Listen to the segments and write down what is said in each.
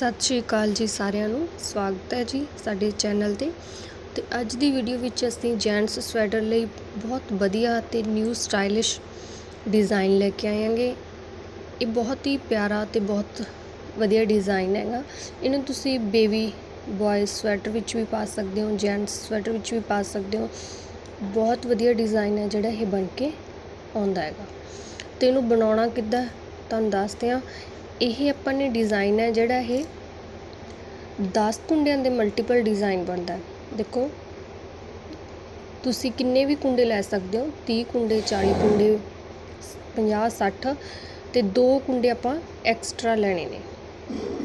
ਸਤਿ ਸ਼੍ਰੀ ਅਕਾਲ ਜੀ ਸਾਰਿਆਂ ਨੂੰ। ਸਵਾਗਤ ਹੈ ਜੀ ਸਾਡੇ ਚੈਨਲ ਤੇ। ਤੇ ਅੱਜ ਦੀ ਵੀਡੀਓ ਵਿੱਚ ਅਸੀਂ ਜੈਂਟਸ ਸਵੈਟਰ ਲਈ ਬਹੁਤ ਵਧੀਆ ਤੇ ਨਿਊ ਸਟਾਈਲਿਸ਼ ਡਿਜ਼ਾਈਨ ਲੈ ਕੇ ਆਏਾਂਗੇ ਇਹ ਬਹੁਤ ਹੀ ਪਿਆਰਾ ਤੇ ਬਹੁਤ ਵਧੀਆ ਡਿਜ਼ਾਈਨ ਹੈਗਾ। ਇਹਨੂੰ ਤੁਸੀਂ ਬੇਬੀ ਬॉयਜ਼ ਸਵੈਟਰ ਵਿੱਚ ਵੀ ਪਾ ਸਕਦੇ ਹੋ, ਜੈਂਟਸ ਸਵੈਟਰ ਵਿੱਚ ਵੀ ਪਾ ਸਕਦੇ ਹੋ। ਬਹੁਤ ਵਧੀਆ ਡਿਜ਼ਾਈਨ ਹੈ ਜਿਹੜਾ ਇਹ ਬਣ ਕੇ ਆਉਂਦਾ ਹੈਗਾ। ਤੇ ਇਹਨੂੰ ਬਣਾਉਣਾ ਕਿੱਦਾਂ, ਤੁਹਾਨੂੰ ਦੱਸਦੇ ਹਾਂ। ਇਹ ਆਪਾਂ ਨੇ ਡਿਜ਼ਾਈਨ ਹੈ ਜਿਹੜਾ ਇਹ 10 ਕੁੰਡਿਆਂ ਦੇ ਮਲਟੀਪਲ ਡਿਜ਼ਾਈਨ ਬਣਦਾ ਦੇਖੋ, ਤੁਸੀਂ ਕਿੰਨੇ ਵੀ ਕੁੰਡੇ ਲੈ ਸਕਦੇ ਹੋ 30 ਕੁੰਡੇ 40 ਕੁੰਡੇ 50 60 ਤੇ ਦੋ ਕੁੰਡੇ ਆਪਾਂ ਐਕਸਟਰਾ ਲੈਣੇ ਨੇ।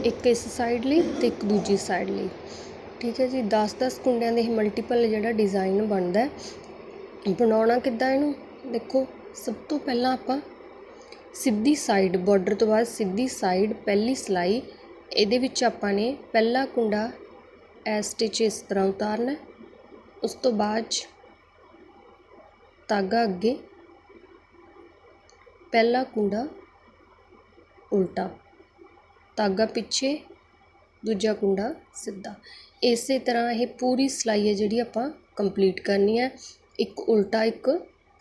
ਇੱਕ ਇਸ ਸਾਈਡ ਲਈ ਤੇ ਇੱਕ ਦੂਜੀ ਸਾਈਡ ਲਈ। ਠੀਕ ਹੈ ਜੀ 10-10 ਕੁੰਡਿਆਂ ਦੇ ਇਹ ਮਲਟੀਪਲ ਜਿਹੜਾ ਡਿਜ਼ਾਈਨ ਬਣਦਾ ਬਣਾਉਣਾ ਕਿੱਦਾਂ ਇਹਨੂੰ? ਦੇਖੋ, ਸਭ ਤੋਂ ਪਹਿਲਾਂ ਆਪਾਂ ਸਿੱਧੀ ਸਾਈਡ ਬਾਰਡਰ ਤੋਂ ਬਾਅਦ ਸਿੱਧੀ ਸਾਈਡ ਪਹਿਲੀ ਸਿਲਾਈ। ਇਹਦੇ ਵਿੱਚ ਆਪਾਂ ਨੇ ਪਹਿਲਾ ਕੁੰਡਾ ਐ ਸਟਿਚ ਇਸ ਤਰ੍ਹਾਂ ਉਤਾਰਨਾ ਉਸ ਤੋਂ ਬਾਅਦ 'ਚ ਧਾਗਾ ਅੱਗੇ ਪਹਿਲਾ ਕੁੰਡਾ ਉਲਟਾ। ਧਾਗਾ ਪਿੱਛੇ, ਦੂਜਾ ਕੁੰਡਾ ਸਿੱਧਾ। ਇਸੇ ਤਰ੍ਹਾਂ ਇਹ ਪੂਰੀ ਸਿਲਾਈ ਹੈ ਜਿਹੜੀ ਆਪਾਂ ਕੰਪਲੀਟ ਕਰਨੀ ਹੈ। ਇੱਕ ਉਲਟਾ, ਇੱਕ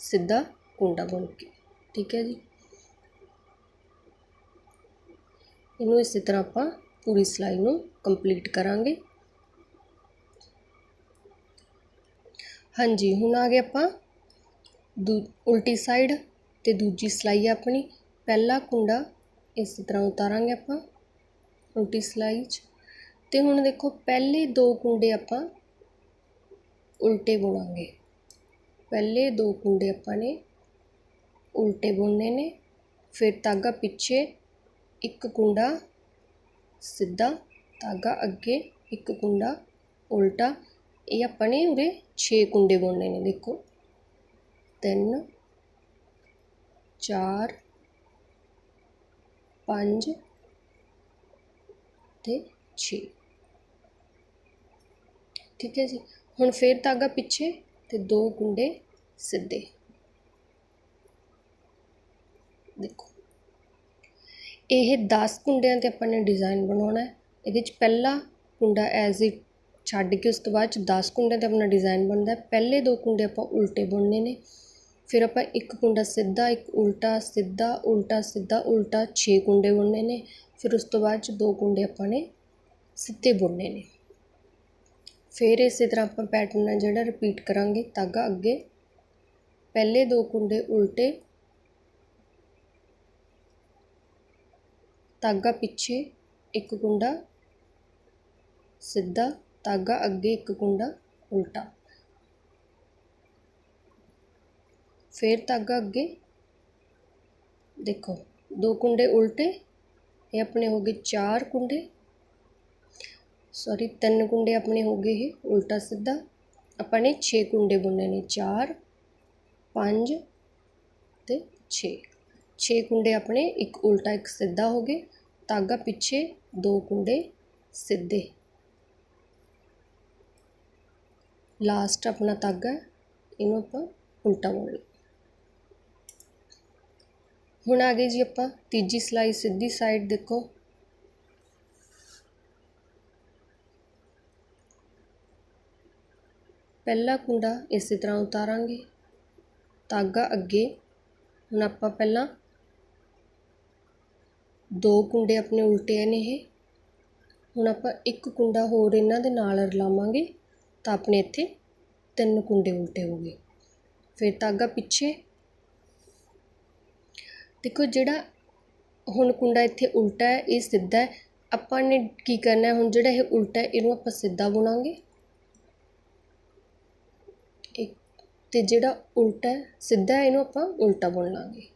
ਸਿੱਧਾ ਕੁੰਡਾ ਬਣ ਕੇ। ਠੀਕ ਹੈ ਜੀ? ਇਹਨੂੰ ਇਸੇ ਤਰ੍ਹਾਂ ਆਪਾਂ ਪੂਰੀ ਸਿਲਾਈ ਨੂੰ ਕੰਪਲੀਟ ਕਰਾਂਗੇ। ਹਾਂਜੀ, ਹੁਣ ਆ ਗਏ ਆਪਾਂ ਦੂ, ਉਲਟੀ ਸਾਈਡ ਤੇ ਦੂਜੀ ਸਿਲਾਈ ਆਪਣੀ। ਪਹਿਲਾ ਕੁੰਡਾ ਇਸੇ ਤਰ੍ਹਾਂ ਉਤਾਰਾਂਗੇ ਆਪਾਂ ਉਲਟੀ ਸਿਲਾਈ 'ਚ। ਤੇ ਹੁਣ ਦੇਖੋ, ਪਹਿਲੇ ਦੋ ਕੁੰਡੇ ਆਪਾਂ ਉਲਟੇ ਬੁਣਾਂਗੇ। ਪਹਿਲੇ ਦੋ ਕੁੰਡੇ ਆਪਾਂ ਨੇ ਉਲਟੇ ਬੁਣਨੇ ਨੇ, ਫਿਰ ਤਾਗਾ ਪਿੱਛੇ ਇੱਕ ਕੁੰਡਾ ਸਿੱਧਾ, ਧਾਗਾ ਅੱਗੇ, ਇੱਕ ਕੁੰਡਾ ਉਲਟਾ। ਇਹ ਆਪਾਂ ਨੇ ਉਰੇ 6 ਕੁੰਡੇ ਬੁਣਨੇ ਨੇ, ਦੇਖੋ। 3 4 5 ਤੇ 6 ਠੀਕ ਹੈ ਜੀ। ਹੁਣ ਫੇਰ ਧਾਗਾ ਪਿੱਛੇ ਤੇ ਦੋ ਕੁੰਡੇ ਸਿੱਧੇ। ਦੇਖੋ। ਇਹ 10 ਕੁੰਡਿਆਂ ਤੇ ਆਪਾਂ ਨੇ ਡਿਜ਼ਾਈਨ ਬਣਾਉਣਾ ਹੈ। ਇਹਦੇ ਚ ਪਹਿਲਾ ਕੁੰਡਾ ਐਜ਼ ਇਟ ਛੱਡ ਕੇ ਉਸ ਤੋਂ ਬਾਅਦ ਚ 10 ਕੁੰਡਿਆਂ ਤੇ ਆਪਣਾ ਡਿਜ਼ਾਈਨ ਬਣਦਾ ਪਹਿਲੇ ਦੋ ਕੁੰਡੇ ਆਪਾਂ ਉਲਟੇ ਬੁਣਨੇ ਨੇ। ਫਿਰ ਆਪਾਂ ਇੱਕ ਕੁੰਡਾ ਸਿੱਧਾ, ਇੱਕ ਉਲਟਾ, ਸਿੱਧਾ ਉਲਟਾ ਸਿੱਧਾ, ਉਲਟਾ 6 ਕੁੰਡੇ ਬੁਣਨੇ ਨੇ। ਫਿਰ ਉਸ ਤੋਂ ਬਾਅਦ ਚ ਦੋ ਕੁੰਡੇ ਆਪਾਂ ਨੇ ਸਿੱਧੇ ਬੁਣਨੇ ਨੇ। ਫਿਰ ਇਸੇ ਤਰ੍ਹਾਂ ਆਪਾਂ ਪੈਟਰਨ ਜਿਹੜਾ ਰਿਪੀਟ ਕਰਾਂਗੇ ਧਾਗਾ ਅੱਗੇ। ਪਹਿਲੇ ਦੋ ਕੁੰਡੇ ਉਲਟੇ ਧਾਗਾ ਪਿੱਛੇ ਇੱਕ ਕੁੰਡਾ, ਸਿੱਧਾ ਧਾਗਾ ਅੱਗੇ ਇੱਕ ਕੁੰਡਾ, ਉਲਟਾ। ਫਿਰ ਧਾਗਾ ਅੱਗੇ। ਦੇਖੋ, ਦੋ ਕੁੰਡੇ ਉਲਟੇ, ਇਹ ਆਪਣੇ ਹੋ ਗਏ ਚਾਰ ਕੁੰਡੇ। ਸੌਰੀ ਤਿੰਨ ਕੁੰਡੇ ਆਪਣੇ ਹੋ ਗਏ ਇਹ, ਉਲਟਾ ਸਿੱਧਾ। ਆਪਾਂ ਨੇ 6 ਕੁੰਡੇ ਬੁਣਨੇ ਨੇ 4 5 ਤੇ 6 6 ਕੁੰਡੇ ਆਪਣੇ, ਇੱਕ ਉਲਟਾ, ਇੱਕ ਸਿੱਧਾ ਹੋ ਗਏ। ਧਾਗਾ ਪਿੱਛੇ, ਦੋ ਕੁੰਡੇ ਸਿੱਧੇ। ਲਾਸਟ ਆਪਣਾ ਧਾਗਾ ਇਹਨੂੰ ਆਪਾਂ ਉਲਟਾ ਬੁਣ ਲਓ। ਹੁਣ ਆ ਗਏ ਜੀ ਆਪਾਂ, ਤੀਜੀ ਸਲਾਈ ਸਿੱਧੀ ਸਾਈਡ ਦੇਖੋ। ਪਹਿਲਾ ਕੁੰਡਾ ਇਸੇ ਤਰ੍ਹਾਂ ਉਤਾਰਾਂਗੇ। ਧਾਗਾ ਅੱਗੇ, ਹੁਣ ਆਪਾਂ ਪਹਿਲਾਂ ਦੋ ਕੁੰਡੇ ਆਪਣੇ ਉਲਟੇ ਨੇ ਇਹ। ਹੁਣ ਆਪਾਂ ਇੱਕ ਕੁੰਡਾ ਹੋਰ ਇਹਨਾਂ ਦੇ ਨਾਲ ਰਲਾਵਾਂਗੇ ਤਾਂ ਆਪਣੇ ਇੱਥੇ ਤਿੰਨ ਕੁੰਡੇ ਉਲਟੇ ਹੋ ਗਏ। ਫਿਰ ਧਾਗਾ ਪਿੱਛੇ। ਦੇਖੋ ਜਿਹੜਾ ਹੁਣ ਕੁੰਡਾ ਇੱਥੇ ਉਲਟਾ ਹੈ, ਇਹ ਸਿੱਧਾ ਹੈ। ਆਪਾਂ ਨੇ ਕੀ ਕਰਨਾ ਹੁਣ ਜਿਹੜਾ ਇਹ ਉਲਟਾ ਹੈ, ਇਹਨੂੰ ਆਪਾਂ ਸਿੱਧਾ ਬੁਣਾਂਗੇ। ਇੱਕ ਤੇ ਜਿਹੜਾ ਉਲਟਾ ਹੈ, ਸਿੱਧਾ ਇਹਨੂੰ ਆਪਾਂ ਉਲਟਾ ਬੁਣ ਲਾਂਗੇ।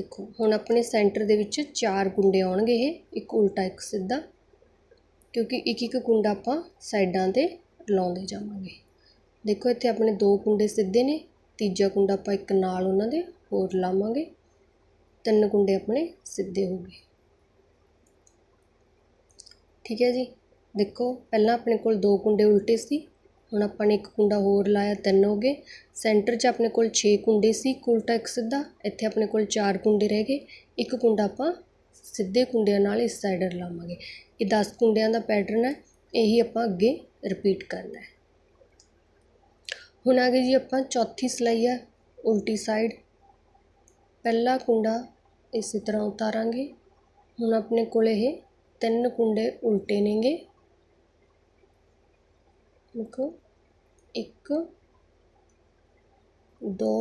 ਦੇਖੋ, ਹੁਣ ਆਪਣੇ ਸੈਂਟਰ ਦੇ ਵਿੱਚ ਚਾਰ ਕੁੰਡੇ ਆਉਣਗੇ ਇਹ, ਇੱਕ ਉਲਟਾ, ਇੱਕ ਸਿੱਧਾ, ਕਿਉਂਕਿ ਇੱਕ ਇੱਕ ਕੁੰਡਾ ਆਪਾਂ ਸਾਈਡਾਂ ਤੇ ਲਾਉਂਦੇ ਜਾਵਾਂਗੇ। ਦੇਖੋ, ਇੱਥੇ ਆਪਣੇ ਦੋ ਕੁੰਡੇ ਸਿੱਧੇ ਨੇ, ਤੀਜਾ ਕੁੰਡਾ ਆਪਾਂ ਇੱਕ ਨਾਲ ਉਹਨਾਂ ਦੇ ਹੋਰ ਲਾਵਾਂਗੇ, ਤਿੰਨ ਕੁੰਡੇ ਆਪਣੇ ਸਿੱਧੇ ਹੋ ਗਏ। ਠੀਕ ਹੈ ਜੀ? ਦੇਖੋ, ਪਹਿਲਾਂ ਆਪਣੇ ਕੋਲ ਦੋ ਕੁੰਡੇ ਉਲਟੇ ਸੀ ਹੁਣ ਆਪਾਂ ਨੇ ਇੱਕ ਕੁੰਡਾ ਹੋਰ ਲਾਇਆ, ਤਿੰਨ ਹੋ ਗਏ। ਸੈਂਟਰ 'ਚ ਆਪਣੇ ਕੋਲ ਛੇ ਕੁੰਡੇ ਸੀ ਇੱਕ ਉਲਟਾ ਇੱਕ ਸਿੱਧਾ। ਇੱਥੇ ਆਪਣੇ ਕੋਲ ਚਾਰ ਕੁੰਡੇ ਰਹਿ ਗਏ। ਇੱਕ ਕੁੰਡਾ ਆਪਾਂ ਸਿੱਧੇ ਕੁੰਡਿਆਂ ਨਾਲ ਇਸ ਸਾਈਡ ਲਾਵਾਂਗੇ ਇਹ ਦਸ ਕੁੰਡਿਆਂ ਦਾ ਪੈਟਰਨ ਹੈ, ਇਹੀ ਆਪਾਂ ਅੱਗੇ ਰਿਪੀਟ ਕਰਨਾ ਹੈ। ਹੁਣ ਆ ਗਈ ਜੀ ਆਪਾਂ ਚੌਥੀ ਸਲਾਈ ਹੈ, ਉਲਟੀ ਸਾਈਡ ਪਹਿਲਾ ਕੁੰਡਾ ਇਸੇ ਤਰ੍ਹਾਂ ਉਤਾਰਾਂਗੇ। ਹੁਣ ਆਪਣੇ ਕੋਲ ਇਹ ਤਿੰਨ ਕੁੰਡੇ ਉਲਟੇ ਨੇਗੇ। ਦੇਖੋ ਇੱਕ, ਦੋ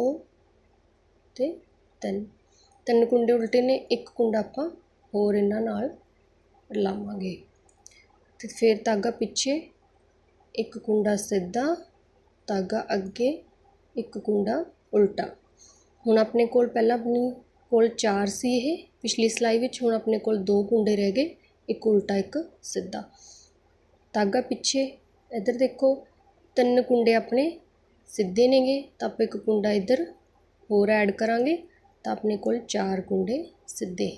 ਅਤੇ ਤਿੰਨ। ਤਿੰਨ ਕੁੰਡੇ ਉਲਟੇ ਨੇ, ਇੱਕ ਕੁੰਡਾ ਆਪਾਂ ਹੋਰ ਇਹਨਾਂ ਨਾਲ ਲਾਵਾਂਗੇ ਅਤੇ ਫਿਰ ਧਾਗਾ ਪਿੱਛੇ ਇੱਕ ਕੁੰਡਾ ਸਿੱਧਾ, ਧਾਗਾ ਅੱਗੇ ਇੱਕ ਕੁੰਡਾ ਉਲਟਾ। ਹੁਣ ਆਪਣੇ ਕੋਲ ਪਹਿਲਾਂ ਆਪਣੀ ਕੋਲ ਚਾਰ ਸੀ ਇਹ। ਪਿਛਲੀ ਸਲਾਈ ਵਿੱਚ ਹੁਣ ਆਪਣੇ ਕੋਲ ਦੋ ਕੁੰਡੇ ਰਹਿ ਗਏ, ਇੱਕ ਉਲਟਾ, ਇੱਕ ਸਿੱਧਾ। ਧਾਗਾ ਪਿੱਛੇ ਇੱਧਰ ਦੇਖੋ, ਤਿੰਨ ਕੁੰਡੇ ਆਪਣੇ ਸਿੱਧੇ ਨੇਗੇ, ਤਾਂ ਆਪਾਂ ਇੱਕ ਕੁੰਡਾ ਇੱਧਰ ਹੋਰ ਐਡ ਕਰਾਂਗੇ, ਤਾਂ ਆਪਣੇ ਕੋਲ ਚਾਰ ਕੁੰਡੇ ਸਿੱਧੇ।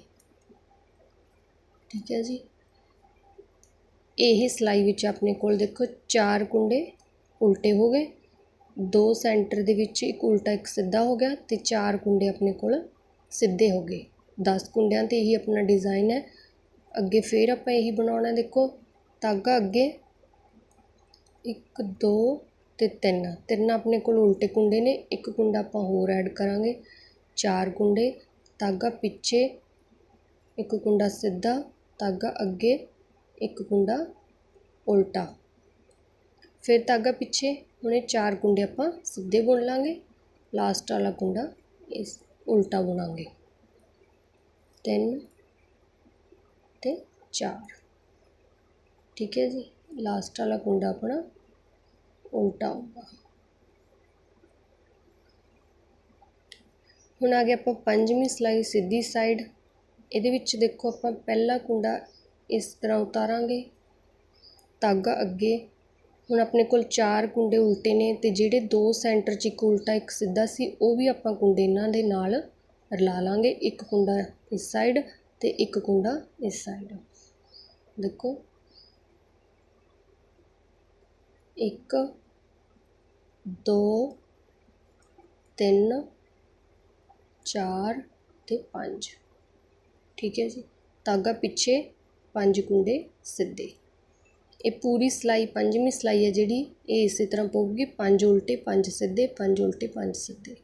ਠੀਕ ਹੈ ਜੀ। ਇਹ ਸਲਾਈ ਵਿੱਚ ਆਪਣੇ ਕੋਲ ਦੇਖੋ, ਚਾਰ ਕੁੰਡੇ ਉਲਟੇ ਹੋ ਗਏ। ਦੋ ਸੈਂਟਰ ਦੇ ਵਿੱਚ ਇੱਕ ਉਲਟਾ, ਇੱਕ ਸਿੱਧਾ ਹੋ ਗਿਆ ਤੇ ਚਾਰ ਕੁੰਡੇ ਆਪਣੇ ਕੋਲ ਸਿੱਧੇ ਹੋ ਗਏ। 10 ਕੁੰਡਿਆਂ ਤੇ ਇਹੀ ਆਪਣਾ ਡਿਜ਼ਾਈਨ ਹੈ। ਅੱਗੇ ਫੇਰ ਆਪਾਂ ਇਹੀ ਬਣਾਉਣਾ ਦੇਖੋ, ਧਾਗਾ ਅੱਗੇ ਇੱਕ, ਦੋ ਅਤੇ ਤਿੰਨ। ਤਿੰਨ ਆਪਣੇ ਕੋਲ ਉਲਟੇ ਕੁੰਡੇ ਨੇ। ਇੱਕ ਕੁੰਡਾ ਆਪਾਂ ਹੋਰ ਐਡ ਕਰਾਂਗੇ। ਚਾਰ ਕੁੰਡੇ, ਧਾਗਾ ਪਿੱਛੇ, ਇੱਕ ਕੁੰਡਾ ਸਿੱਧਾ, ਧਾਗਾ ਅੱਗੇ, ਇੱਕ ਕੁੰਡਾ ਉਲਟਾ। ਫਿਰ ਧਾਗਾ ਪਿੱਛੇ, ਹੁਣ ਇਹ ਚਾਰ ਕੁੰਡੇ ਆਪਾਂ ਸਿੱਧੇ ਬੁਣ ਲਾਂਗੇ। ਲਾਸਟ ਵਾਲਾ ਕੁੰਡਾ ਇਸ ਉਲਟਾ ਬੁਣਾਂਗੇ। ਤਿੰਨ ਅਤੇ ਚਾਰ। ਠੀਕ ਹੈ ਜੀ? ਲਾਸਟ ਵਾਲਾ ਕੁੰਡਾ ਆਪਣਾ ਉਲਟਾ ਹੋਊਗਾ ਹੁਣ ਆ ਗਿਆ ਆਪਾਂ ਪੰਜਵੀਂ ਸਲਾਈ ਸਿੱਧੀ ਸਾਈਡ ਇਹਦੇ ਵਿੱਚ ਦੇਖੋ ਆਪਾਂ ਪਹਿਲਾ ਕੁੰਡਾ ਇਸ ਤਰ੍ਹਾਂ ਉਤਾਰਾਂਗੇ, ਧਾਗਾ ਅੱਗੇ। ਹੁਣ ਆਪਣੇ ਕੋਲ ਚਾਰ ਕੁੰਡੇ ਉਲਟੇ ਨੇ ਤੇ ਜਿਹੜੇ ਦੋ ਸੈਂਟਰ 'ਚ ਇੱਕ ਉਲਟਾ, ਇੱਕ ਸਿੱਧਾ ਸੀ, ਉਹ ਵੀ ਆਪਾਂ ਕੁੰਡੇ ਇਹਨਾਂ ਦੇ ਨਾਲ ਰਲਾ ਲਾਂਗੇ। ਇੱਕ ਕੁੰਡਾ ਇਸ ਸਾਈਡ ਤੇ ਇੱਕ ਕੁੰਡਾ ਇਸ ਸਾਈਡ ਦੇਖੋ। ਇੱਕ, ਦੋ, ਤਿੰਨ, ਚਾਰ ਅਤੇ ਪੰਜ। ਠੀਕ ਹੈ ਜੀ? ਧਾਗਾ ਪਿੱਛੇ, ਪੰਜ ਕੁੰਡੇ ਸਿੱਧੇ। ਇਹ ਪੂਰੀ ਸਿਲਾਈ, ਪੰਜਵੀਂ ਸਿਲਾਈ ਹੈ ਜਿਹੜੀ, ਇਹ ਇਸੇ ਤਰ੍ਹਾਂ ਪਊਗੀ। ਪੰਜ ਉਲਟੇ, ਪੰਜ ਸਿੱਧੇ, ਪੰਜ ਉਲਟੇ, ਪੰਜ ਸਿੱਧੇ।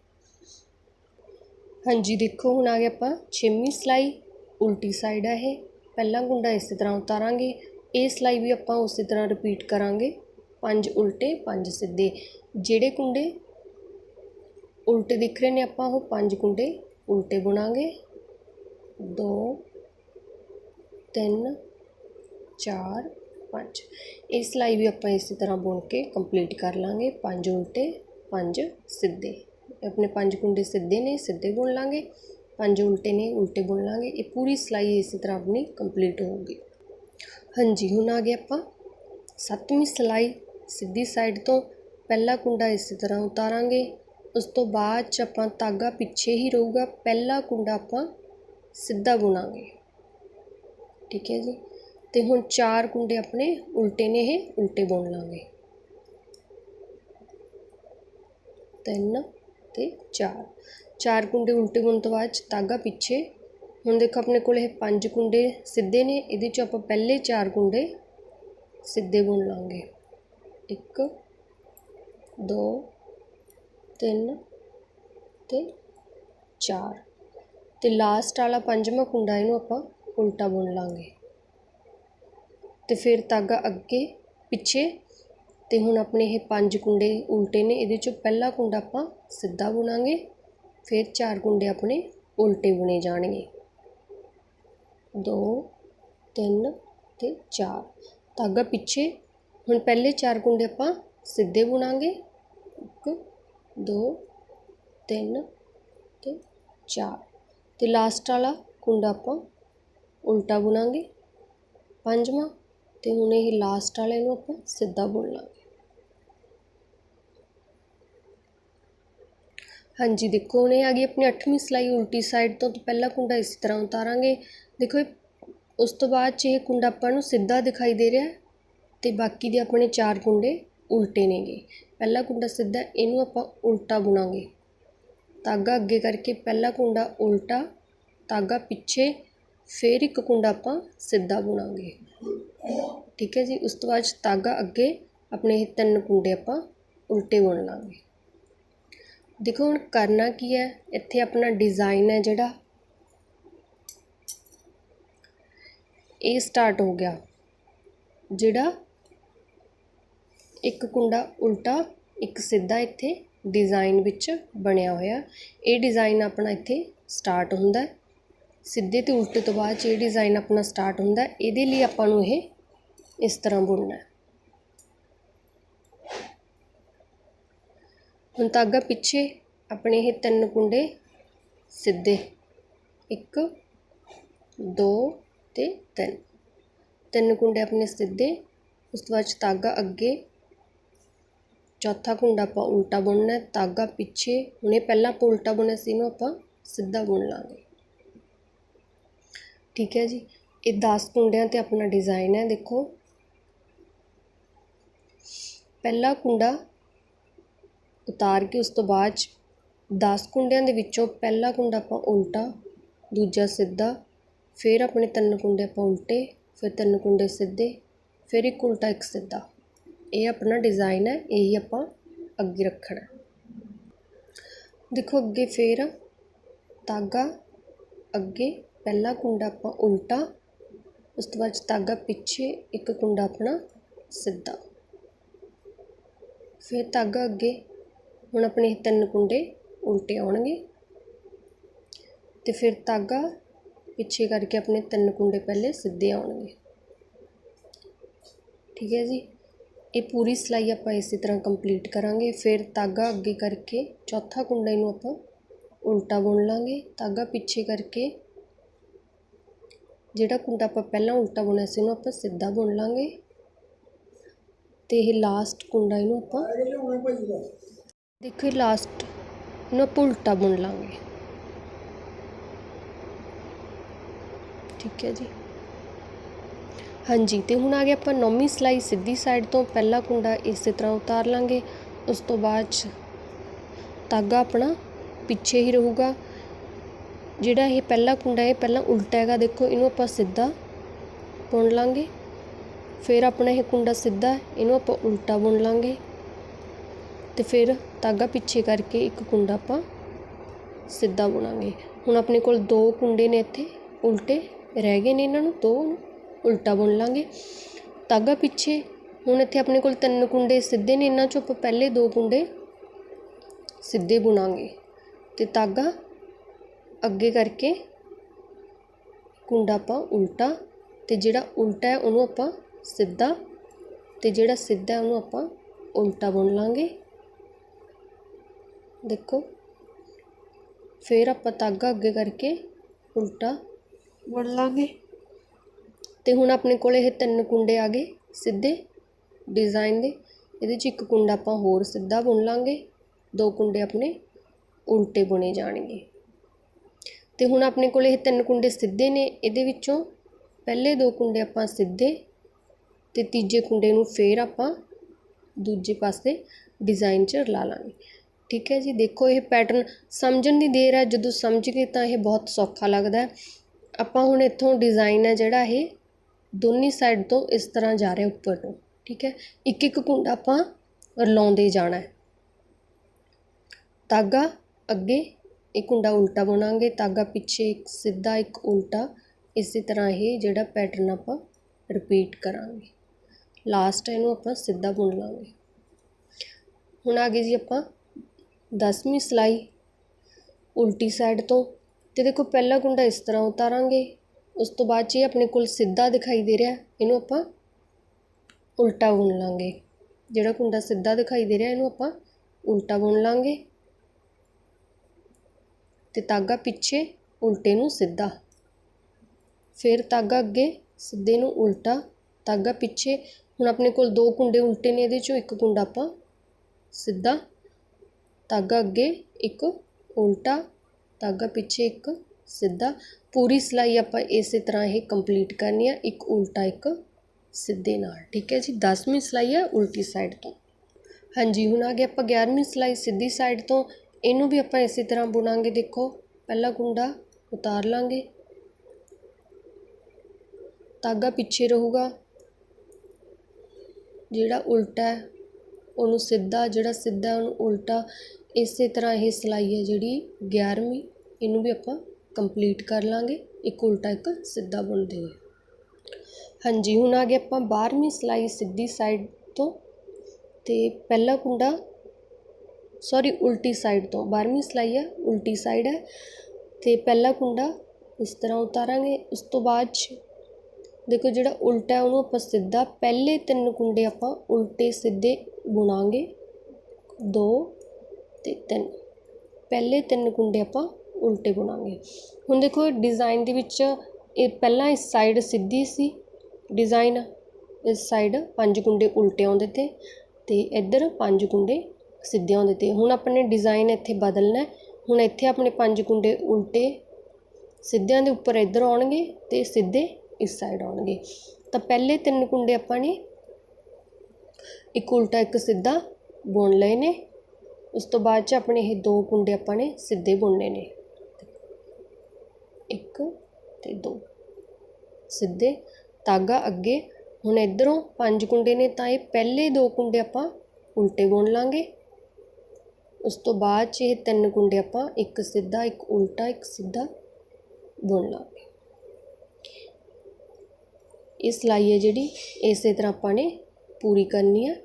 ਹਾਂਜੀ, ਦੇਖੋ, ਹੁਣ ਆ ਗਿਆ ਆਪਾਂ ਛੇਵੀਂ ਸਿਲਾਈ। ਉਲਟੀ ਸਾਈਡ ਆ ਇਹ। ਪਹਿਲਾ ਗੁੰਡਾ ਇਸੇ ਤਰ੍ਹਾਂ ਉਤਾਰਾਂਗੇ। ਇਹ ਸਿਲਾਈ ਵੀ ਆਪਾਂ ਉਸੇ ਤਰ੍ਹਾਂ ਰਿਪੀਟ ਕਰਾਂਗੇ। ਪੰਜ ਉਲਟੇ, ਪੰਜ ਸਿੱਧੇ। ਜਿਹੜੇ ਕੁੰਡੇ ਉਲਟੇ ਦਿਖ ਰਹੇ ਨੇ ਆਪਾਂ, ਉਹ ਪੰਜ ਕੁੰਡੇ ਉਲਟੇ ਬੁਣਾਂਗੇ। ਦੋ, ਤਿੰਨ, ਚਾਰ, ਪੰਜ। ਇਹ ਸਲਾਈ ਵੀ ਆਪਾਂ ਇਸੇ ਤਰ੍ਹਾਂ ਬੁਣ ਕੇ ਕੰਪਲੀਟ ਕਰ ਲਾਂਗੇ। ਪੰਜ ਉਲਟੇ, ਪੰਜ ਸਿੱਧੇ। ਆਪਣੇ ਪੰਜ ਕੁੰਡੇ ਸਿੱਧੇ ਨੇ, ਸਿੱਧੇ ਬੁਣ ਲਾਂਗੇ। ਪੰਜ ਉਲਟੇ ਨੇ, ਉਲਟੇ ਬੁਣ ਲਾਂਗੇ। ਇਹ ਪੂਰੀ ਸਲਾਈ ਇਸੇ ਤਰ੍ਹਾਂ ਆਪਣੀ ਕੰਪਲੀਟ ਹੋਊਗੀ। ਹਾਂਜੀ, ਹੁਣ ਆ ਗਿਆ ਆਪਾਂ ਸੱਤਵੀਂ ਸਲਾਈ। ਸਿੱਧੀ ਸਾਈਡ ਤੋਂ ਪਹਿਲਾ ਕੁੰਡਾ ਇਸੇ ਤਰ੍ਹਾਂ ਉਤਾਰਾਂਗੇ। ਉਸ ਤੋਂ ਬਾਅਦ ਚ ਆਪਾਂ ਧਾਗਾ ਪਿੱਛੇ ਹੀ ਰਹੇਗਾ। ਪਹਿਲਾ ਕੁੰਡਾ ਆਪਾਂ ਸਿੱਧਾ ਬੁਣਾਂਗੇ। ਠੀਕ ਹੈ ਜੀ? ਅਤੇ ਹੁਣ ਚਾਰ ਕੁੰਡੇ ਆਪਣੇ ਉਲਟੇ ਨੇ ਇਹ, ਉਲਟੇ ਬੁਣ ਲਾਂਗੇ। ਤਿੰਨ ਅਤੇ ਚਾਰ। ਚਾਰ ਕੁੰਡੇ ਉਲਟੇ ਬੁਣਨ ਤੋਂ ਬਾਅਦ 'ਚ ਧਾਗਾ ਪਿੱਛੇ। ਹੁਣ ਦੇਖੋ ਆਪਣੇ ਕੋਲ ਇਹ ਪੰਜ ਕੁੰਡੇ ਸਿੱਧੇ ਨੇ। ਇਹਦੇ 'ਚ ਆਪਾਂ ਪਹਿਲੇ ਚਾਰ ਕੁੰਡੇ ਸਿੱਧੇ ਬੁਣ ਲਾਂਗੇ। ਇੱਕ, ਦੋ, ਤਿੰਨ ਅਤੇ ਚਾਰ। ਅਤੇ ਲਾਸਟ ਵਾਲਾ ਪੰਜਵਾਂ ਕੁੰਡਾ ਇਹਨੂੰ ਆਪਾਂ ਉਲਟਾ ਬੁਣ ਲਵਾਂਗੇ ਅਤੇ ਫਿਰ ਧਾਗਾ ਅੱਗੇ, ਪਿੱਛੇ ਅਤੇ ਹੁਣ ਆਪਣੇ ਇਹ ਪੰਜ ਕੁੰਡੇ ਉਲਟੇ ਨੇ, ਇਹਦੇ ਚੋਂ ਪਹਿਲਾ ਕੁੰਡਾ ਆਪਾਂ ਸਿੱਧਾ ਬੁਣਾਂਗੇ, ਫਿਰ ਚਾਰ ਕੁੰਡੇ ਆਪਣੇ ਉਲਟੇ ਬੁਣੇ ਜਾਣਗੇ। ਦੋ, ਤਿੰਨ ਅਤੇ ਚਾਰ। ਧਾਗਾ ਪਿੱਛੇ ਹੁਣ ਪਹਿਲੇ ਚਾਰ ਕੁੰਡੇ ਆਪਾਂ ਸਿੱਧੇ ਬੁਣਾਂਗੇ। ਇੱਕ, ਦੋ, ਤਿੰਨ ਤੇ ਚਾਰ। ਤੇ ਲਾਸਟ ਵਾਲਾ ਕੁੰਡਾ ਆਪਾਂ ਉਲਟਾ ਬੁਣਾਂਗੇ। ਪੰਜਵਾਂ ਤੇ ਹੁਣ ਇਹ ਲਾਸਟ ਵਾਲੇ ਨੂੰ ਆਪਾਂ ਸਿੱਧਾ ਬੁਣ ਲਾਂਗੇ। ਹਾਂਜੀ, ਦੇਖੋ, ਹੁਣ ਇਹ ਆ ਗਈ ਆਪਣੀ 8ਵੀਂ ਸਲਾਈ ਉਲਟੀ ਸਾਈਡ ਤੋਂ। ਤਾਂ ਪਹਿਲਾ ਕੁੰਡਾ ਇਸ ਤਰ੍ਹਾਂ ਉਤਾਰਾਂਗੇ। ਦੇਖੋ, ਇਹ ਉਸ ਤੋਂ ਬਾਅਦ 'ਚ ਇਹ ਕੁੰਡਾ ਆਪਾਂ ਨੂੰ ਸਿੱਧਾ ਦਿਖਾਈ ਦੇ ਰਿਹਾ ਅਤੇ ਬਾਕੀ ਦੇ ਆਪਣੇ ਚਾਰ ਕੁੰਡੇ ਉਲਟੇ ਨੇਗੇ। ਪਹਿਲਾ ਕੁੰਡਾ ਸਿੱਧਾ, ਇਹਨੂੰ ਆਪਾਂ ਉਲਟਾ ਬੁਣਾਂਗੇ। ਧਾਗਾ ਅੱਗੇ ਕਰਕੇ ਪਹਿਲਾ ਕੁੰਡਾ ਉਲਟਾ, ਧਾਗਾ ਪਿੱਛੇ, ਫਿਰ ਇੱਕ ਕੁੰਡਾ ਆਪਾਂ ਸਿੱਧਾ ਬੁਣਾਂਗੇ। ਠੀਕ ਹੈ ਜੀ? ਉਸ ਤੋਂ ਬਾਅਦ ਧਾਗਾ ਅੱਗੇ ਆਪਣੇ ਇਹ ਤਿੰਨ ਕੁੰਡੇ ਆਪਾਂ ਉਲਟੇ ਬੁਣ ਲਾਂਗੇ। ਦੇਖੋ ਹੁਣ ਕਰਨਾ ਕੀ ਹੈ? ਇੱਥੇ ਆਪਣਾ ਡਿਜ਼ਾਈਨ ਹੈ ਜਿਹੜਾ। ਇਹ ਸਟਾਰਟ ਹੋ ਗਿਆ। ਜਿਹੜਾ ਇੱਕ ਕੁੰਡਾ ਉਲਟਾ, ਇੱਕ ਸਿੱਧਾ ਇੱਥੇ ਡਿਜ਼ਾਇਨ ਵਿੱਚ ਬਣਿਆ ਹੋਇਆ। ਇਹ ਡਿਜ਼ਾਇਨ ਆਪਣਾ ਇੱਥੇ ਸਟਾਰਟ ਹੁੰਦਾ ਸਿੱਧੇ ਅਤੇ ਉਲਟੇ ਤੋਂ ਬਾਅਦ 'ਚ ਇਹ ਡਿਜ਼ਾਇਨ ਆਪਣਾ ਸਟਾਰਟ ਹੁੰਦਾ ਇਹਦੇ ਲਈ ਆਪਾਂ ਨੂੰ ਇਹ ਇਸ ਤਰ੍ਹਾਂ ਬੁਣਨਾ ਹੁਣ ਧਾਗਾ ਪਿੱਛੇ ਆਪਣੇ ਇਹ ਤਿੰਨ ਕੁੰਡੇ ਸਿੱਧੇ। ਇੱਕ, ਦੋ ਤੇ ਤਿੰਨ। ਤਿੰਨ ਕੁੰਡੇ ਆਪਣੇ ਸਿੱਧੇ, ਉਸ ਤੋਂ ਬਾਅਦ 'ਚ ਧਾਗਾ ਅੱਗੇ ਚੌਥਾ ਕੁੰਡਾ ਆਪਾਂ ਉਲਟਾ ਬੁਣਨਾ ਹੈ, ਧਾਗਾ ਪਿੱਛੇ, ਹੁਣੇ ਪਹਿਲਾਂ ਆਪਾਂ ਉਲਟਾ ਬੁਣਿਆ ਸੀ ਇਹਨੂੰ ਆਪਾਂ ਸਿੱਧਾ ਬੁਣ ਲਾਂਗੇ। ਠੀਕ ਹੈ ਜੀ? ਇਹ 10 ਕੁੰਡਿਆਂ ਤੇ ਆਪਣਾ ਡਿਜ਼ਾਈਨ ਹੈ, ਦੇਖੋ। ਪਹਿਲਾ ਕੁੰਡਾ ਉਤਾਰ ਕੇ ਉਸ ਤੋਂ ਬਾਅਦ 'ਚ 10 ਕੁੰਡਿਆਂ ਦੇ ਵਿੱਚੋਂ ਪਹਿਲਾ ਕੁੰਡਾ ਆਪਾਂ ਉਲਟਾ, ਦੂਜਾ ਸਿੱਧਾ, ਫਿਰ ਆਪਣੇ ਤਿੰਨ ਕੁੰਡੇ ਆਪਾਂ ਉਲਟੇ, ਫਿਰ ਤਿੰਨ ਕੁੰਡੇ ਸਿੱਧੇ, ਫਿਰ ਇੱਕ ਉਲਟਾ, ਇੱਕ ਸਿੱਧਾ। ਇਹ ਆਪਣਾ ਡਿਜ਼ਾਈਨ ਹੈ, ਇਹੀ ਆਪਾਂ ਅੱਗੇ ਰੱਖਣਾ। ਦੇਖੋ ਅੱਗੇ ਫਿਰ ਧਾਗਾ, ਅੱਗੇ ਪਹਿਲਾ ਕੁੰਡਾ ਆਪਾਂ ਉਲਟਾ, ਉਸ ਤੋਂ ਬਾਅਦ 'ਚ ਧਾਗਾ ਪਿੱਛੇ ਇੱਕ ਕੁੰਡਾ ਆਪਣਾ ਸਿੱਧਾ। ਫਿਰ ਧਾਗਾ ਅੱਗੇ, ਹੁਣ ਆਪਣੇ ਤਿੰਨ ਕੁੰਡੇ ਉਲਟੇ ਆਉਣਗੇ। ਤੇ ਫਿਰ ਧਾਗਾ ਪਿੱਛੇ ਕਰਕੇ ਆਪਣੇ ਤਿੰਨ ਕੁੰਡੇ ਪਹਿਲੇ ਸਿੱਧੇ ਆਉਣਗੇ। ਠੀਕ ਹੈ ਜੀ? ਇਹ ਪੂਰੀ ਸਿਲਾਈ ਆਪਾਂ ਇਸੇ ਤਰ੍ਹਾਂ ਕੰਪਲੀਟ ਕਰਾਂਗੇ। ਫਿਰ ਧਾਗਾ ਅੱਗੇ ਕਰਕੇ ਚੌਥਾ ਕੁੰਡਾ ਇਹਨੂੰ ਆਪਾਂ ਉਲਟਾ ਬੁਣ ਲਾਂਗੇ। ਧਾਗਾ ਪਿੱਛੇ ਕਰਕੇ ਜਿਹੜਾ ਕੁੰਡਾ ਆਪਾਂ ਪਹਿਲਾਂ ਉਲਟਾ ਬੁਣਿਆ ਸੀ ਉਹਨੂੰ ਆਪਾਂ ਸਿੱਧਾ ਬੁਣ ਲਾਂਗੇ। ਤੇ ਇਹ ਲਾਸਟ ਕੁੰਡਾ ਇਹਨੂੰ ਆਪਾਂ ਦੇਖੋ ਇਹ ਲਾਸਟ ਨੂੰ ਆਪਾਂ ਉਲਟਾ ਬੁਣ ਲਾਂਗੇ। ਠੀਕ ਹੈ ਜੀ। ਹਾਂਜੀ, ਤੇ ਹੁਣ ਆ ਗਿਆ ਆਪਾਂ ਨੌਵੀਂ ਸਿਲਾਈ ਸਿੱਧੀ ਸਾਈਡ ਤੋਂ, ਪਹਿਲਾ ਕੁੰਡਾ ਇਸੇ ਤਰ੍ਹਾਂ ਉਤਾਰ ਲਾਂਗੇ। ਉਸ ਤੋਂ ਬਾਅਦ 'ਚ ਧਾਗਾ ਆਪਣਾ ਪਿੱਛੇ ਹੀ ਰਹੂਗਾ। ਜਿਹੜਾ ਇਹ ਪਹਿਲਾ ਕੁੰਡਾ, ਇਹ ਪਹਿਲਾਂ ਉਲਟਾ ਹੈਗਾ, ਦੇਖੋ, ਇਹਨੂੰ ਆਪਾਂ ਸਿੱਧਾ ਬੁਣ ਲਾਂਗੇ। ਫਿਰ ਆਪਣਾ ਇਹ ਕੁੰਡਾ ਸਿੱਧਾ, ਇਹਨੂੰ ਆਪਾਂ ਉਲਟਾ ਬੁਣ ਲਾਂਗੇ। ਤੇ ਫਿਰ ਧਾਗਾ ਪਿੱਛੇ ਕਰਕੇ ਇੱਕ ਕੁੰਡਾ ਆਪਾਂ ਸਿੱਧਾ ਬੁਣਾਂਗੇ। ਹੁਣ ਆਪਣੇ ਕੋਲ ਦੋ ਕੁੰਡੇ ਨੇ ਇੱਥੇ, ਉਲਟੇ ਰਹਿ ਗਏ ਨੇ ਇਹਨਾਂ ਨੂੰ, ਦੋ ਨੂੰ। ਉਲਟਾ ਬੁਣ ਲਾਂਗੇ। ਧਾਗਾ ਪਿੱਛੇ, ਹੁਣ ਇੱਥੇ ਆਪਣੇ ਕੋਲ ਤਿੰਨ ਕੁੰਡੇ ਸਿੱਧੇ ਨੇ, ਇਹਨਾਂ ਚੋਂ ਆਪਾਂ ਪਹਿਲੇ ਦੋ ਕੁੰਡੇ ਸਿੱਧੇ ਬੁਣਾਂਗੇ। ਤੇ ਧਾਗਾ ਅੱਗੇ ਕਰਕੇ ਕੁੰਡਾ ਆਪਾਂ ਉਲਟਾ, ਤੇ ਜਿਹੜਾ ਉਲਟਾ ਹੈ ਉਹਨੂੰ ਆਪਾਂ ਸਿੱਧਾ, ਤੇ ਜਿਹੜਾ ਸਿੱਧਾ ਹੈ ਉਹਨੂੰ ਆਪਾਂ ਉਲਟਾ ਬੁਣ ਲਾਂਗੇ। ਦੇਖੋ, ਫਿਰ ਆਪਾਂ ਧਾਗਾ ਅੱਗੇ ਕਰਕੇ ਉਲਟਾ ਬੁਣ ਲਾਂਗੇ। ਤੇ ਹੁਣ ਆਪਣੇ ਕੋਲ ਇਹ ਤਿੰਨ ਕੁੰਡੇ ਆ ਗਏ ਸਿੱਧੇ ਡਿਜ਼ਾਈਨ ਦੇ। ਇਹਦੇ 'ਚ ਇੱਕ ਕੁੰਡਾ ਆਪਾਂ ਹੋਰ ਸਿੱਧਾ ਬੁਣ ਲਾਂਗੇ। ਦੋ ਕੁੰਡੇ ਆਪਣੇ ਉਲਟੇ ਬੁਣੇ ਜਾਣਗੇ। ਤੇ ਹੁਣ ਆਪਣੇ ਕੋਲ ਇਹ ਤਿੰਨ ਕੁੰਡੇ ਸਿੱਧੇ ਨੇ। ਇਹਦੇ ਵਿੱਚੋਂ ਪਹਿਲੇ ਦੋ ਕੁੰਡੇ ਆਪਾਂ ਸਿੱਧੇ ਤੇ ਤੀਜੇ ਕੁੰਡੇ ਨੂੰ ਫੇਰ ਆਪਾਂ ਦੂਜੇ ਪਾਸੇ ਡਿਜ਼ਾਈਨ 'ਚ ਲਾ ਲਾਂਗੇ। ਠੀਕ ਹੈ ਜੀ? ਦੇਖੋ ਇਹ ਪੈਟਰਨ ਸਮਝਣ ਦੀ ਦੇਰ ਹੈ। ਜਦੋਂ ਸਮਝ ਗਏ ਤਾਂ ਇਹ ਬਹੁਤ ਸੌਖਾ ਲੱਗਦਾ ਆਪਾਂ ਹੁਣ ਇੱਥੋਂ ਡਿਜ਼ਾਈਨ ਹੈ ਜਿਹੜਾ ਇਹ ਦੋਨੀ ਸਾਈਡ ਤੋਂ ਇਸ ਤਰ੍ਹਾਂ ਜਾ ਰਿਹਾ ਉੱਪਰ ਨੂੰ, ਠੀਕ ਹੈ? ਇੱਕ ਇੱਕ ਕੁੰਡਾ ਆਪਾਂ ਲਾਉਂਦੇ ਜਾਣਾ ਹੈ। ਧਾਗਾ ਅੱਗੇ ਇਹ ਕੁੰਡਾ ਉਲਟਾ ਬੁਣਾਂਗੇ, ਧਾਗਾ ਪਿੱਛੇ ਇੱਕ ਸਿੱਧਾ ਇੱਕ ਉਲਟਾ, ਇਸੇ ਤਰ੍ਹਾਂ ਇਹ ਜਿਹੜਾ ਪੈਟਰਨ ਆਪਾਂ ਰਿਪੀਟ ਕਰਾਂਗੇ। ਲਾਸਟ ਇਹਨੂੰ ਆਪਾਂ ਸਿੱਧਾ ਬੁਣ ਲਾਂਗੇ। ਹੁਣ ਆ ਗਈ ਜੀ ਆਪਾਂ 10ਵੀਂ ਸਿਲਾਈ, ਉਲਟੀ ਸਾਈਡ ਤੋਂ। ਤੇ ਦੇਖੋ ਪਹਿਲਾ ਕੁੰਡਾ ਇਸ ਤਰ੍ਹਾਂ ਉਤਾਰਾਂਗੇ। ਉਸ ਤੋਂ ਬਾਅਦ 'ਚ ਇਹ ਆਪਣੇ ਕੋਲ ਸਿੱਧਾ ਦਿਖਾਈ ਦੇ ਰਿਹਾ, ਇਹਨੂੰ ਆਪਾਂ ਉਲਟਾ ਬੁਣ ਲਾਂਗੇ। ਜਿਹੜਾ ਕੁੰਡਾ ਸਿੱਧਾ ਦਿਖਾਈ ਦੇ ਰਿਹਾ, ਇਹਨੂੰ ਆਪਾਂ ਉਲਟਾ ਬੁਣ ਲਾਂਗੇ। ਤੇ ਧਾਗਾ ਪਿੱਛੇ ਉਲਟੇ ਨੂੰ ਸਿੱਧਾ। ਫਿਰ ਧਾਗਾ ਅੱਗੇ ਸਿੱਧੇ ਨੂੰ ਉਲਟਾ, ਧਾਗਾ ਪਿੱਛੇ। ਹੁਣ ਆਪਣੇ ਕੋਲ ਦੋ ਕੁੰਡੇ ਉਲਟੇ ਨੇ ਇਹਦੇ ਚੋਂ, ਇੱਕ ਕੁੰਡਾ ਆਪਾਂ ਸਿੱਧਾ, ਧਾਗਾ ਅੱਗੇ ਇੱਕ ਉਲਟਾ, ਧਾਗਾ ਪਿੱਛੇ ਇੱਕ ਸਿੱਧਾ। ਪੂਰੀ ਸਿਲਾਈ ਆਪਾਂ ਇਸੇ ਤਰ੍ਹਾਂ ਇਹ ਕੰਪਲੀਟ ਕਰਨੀ ਆ, ਇੱਕ ਉਲਟਾ ਇੱਕ ਸਿੱਧੇ ਨਾਲ, ਠੀਕ ਹੈ ਜੀ? 10ਵੀਂ ਸਿਲਾਈ ਹੈ ਉਲਟੀ ਸਾਈਡ ਤੋਂ। ਹਾਂਜੀ, ਹੁਣ ਆ ਗਿਆ ਆਪਾਂ 11ਵੀਂ ਸਿਲਾਈ ਸਿੱਧੀ ਸਾਈਡ ਤੋਂ। ਇਹਨੂੰ ਵੀ ਆਪਾਂ ਇਸੇ ਤਰ੍ਹਾਂ ਬੁਣਾਂਗੇ, ਦੇਖੋ, ਪਹਿਲਾ ਗੁੰਡਾ ਉਤਾਰ ਲਾਂਗੇ। ਧਾਗਾ ਪਿੱਛੇ ਰਹੂਗਾ। ਜਿਹੜਾ ਉਲਟਾ ਹੈ, ਉਹਨੂੰ ਸਿੱਧਾ, ਜਿਹੜਾ ਸਿੱਧਾ ਉਹਨੂੰ ਉਲਟਾ। ਇਸੇ ਤਰ੍ਹਾਂ ਇਹ ਸਿਲਾਈ ਹੈ ਜਿਹੜੀ 11ਵੀਂ ਇਹਨੂੰ ਵੀ ਆਪਾਂ ਕੰਪਲੀਟ ਕਰ ਲਾਂਗੇ। ਇੱਕ ਉਲਟਾ ਇੱਕ ਸਿੱਧਾ ਬੁਣਦੇ ਹੋਏ। ਹਾਂਜੀ, ਹੁਣ ਆ ਗਿਆ ਆਪਾਂ 12ਵੀਂ ਸਿਲਾਈ ਸਿੱਧੀ ਸਾਈਡ ਤੋਂ। ਤੇ ਪਹਿਲਾ ਕੁੰਡਾ ਸੌਰੀ ਉਲਟੀ ਸਾਈਡ ਤੋਂ। 12ਵੀਂ ਸਿਲਾਈ ਹੈ ਉਲਟੀ ਸਾਈਡ ਹੈ ਤੇ ਪਹਿਲਾ ਕੁੰਡਾ ਇਸ ਤਰ੍ਹਾਂ ਉਤਾਰਾਂਗੇ। ਉਸ ਤੋਂ ਬਾਅਦ 'ਚ ਦੇਖੋ ਜਿਹੜਾ ਉਲਟਾ ਹੈ, ਉਹਨੂੰ ਆਪਾਂ ਸਿੱਧਾ ਪਹਿਲੇ ਤਿੰਨ ਕੁੰਡੇ ਆਪਾਂ ਉਲਟੇ ਸਿੱਧੇ ਬੁਣਾਂਗੇ। ਦੋ ਤੇ ਤਿੰਨ। ਪਹਿਲੇ ਤਿੰਨ ਕੁੰਡੇ ਆਪਾਂ ਉਲਟੇ ਬੁਣਾਂਗੇ ਹੁਣ ਦੇਖੋ ਡਿਜ਼ਾਈਨ ਦੇ ਵਿੱਚ ਇਹ ਪਹਿਲਾਂ ਇਸ ਸਾਈਡ ਸਿੱਧੀ ਸੀ। ਡਿਜ਼ਾਈਨ ਇਸ ਸਾਈਡ ਪੰਜ ਕੁੰਡੇ ਉਲਟੇ ਆਉਂਦੇ ਤੇ ਤੇ ਇੱਧਰ ਪੰਜ ਕੁੰਡੇ ਸਿੱਧੇ ਆਉਂਦੇ ਤੇ। ਹੁਣ ਆਪਣੇ ਡਿਜ਼ਾਈਨ ਇੱਥੇ ਬਦਲਣਾ ਹੁਣ ਇੱਥੇ ਆਪਣੇ ਪੰਜ ਕੁੰਡੇ ਉਲਟੇ ਸਿੱਧਿਆਂ ਦੇ ਉੱਪਰ ਇੱਧਰ ਆਉਣਗੇ ਤੇ ਸਿੱਧੇ ਇਸ ਸਾਈਡ ਆਉਣਗੇ। ਤਾਂ ਪਹਿਲੇ ਤਿੰਨ ਕੁੰਡੇ ਆਪਾਂ ਨੇ ਇੱਕ ਉਲਟਾ, ਇੱਕ ਸਿੱਧਾ ਬੁਣ ਲਏ ਨੇ। ਉਸ ਤੋਂ ਬਾਅਦ ਚ ਆਪਣੇ ਇਹ ਦੋ ਕੁੰਡੇ ਆਪਾਂ ਨੇ ਸਿੱਧੇ ਬੁਣਨੇ ਨੇ। ਇੱਕ ਅਤੇ ਦੋ। ਸਿੱਧੇ ਧਾਗਾ ਅੱਗੇ। ਹੁਣ ਇਧਰੋਂ ਪੰਜ ਕੁੰਡੇ ਨੇ ਤਾਂ ਇਹ ਪਹਿਲੇ ਦੋ ਕੁੰਡੇ ਆਪਾਂ ਉਲਟੇ ਬੁਣ ਲਾਂਗੇ। ਉਸ ਤੋਂ ਬਾਅਦ ਚ ਇਹ ਤਿੰਨ ਕੁੰਡੇ ਆਪਾਂ ਇੱਕ ਸਿੱਧਾ, ਇੱਕ ਉਲਟਾ, ਇੱਕ ਸਿੱਧਾ ਬੁਣ ਲਾਂਗੇ। ਇਹ ਸਿਲਾਈ ਹੈ ਜਿਹੜੀ ਇਸੇ ਤਰ੍ਹਾਂ ਆਪਾਂ ਨੇ ਪੂਰੀ ਕਰਨੀ ਹੈ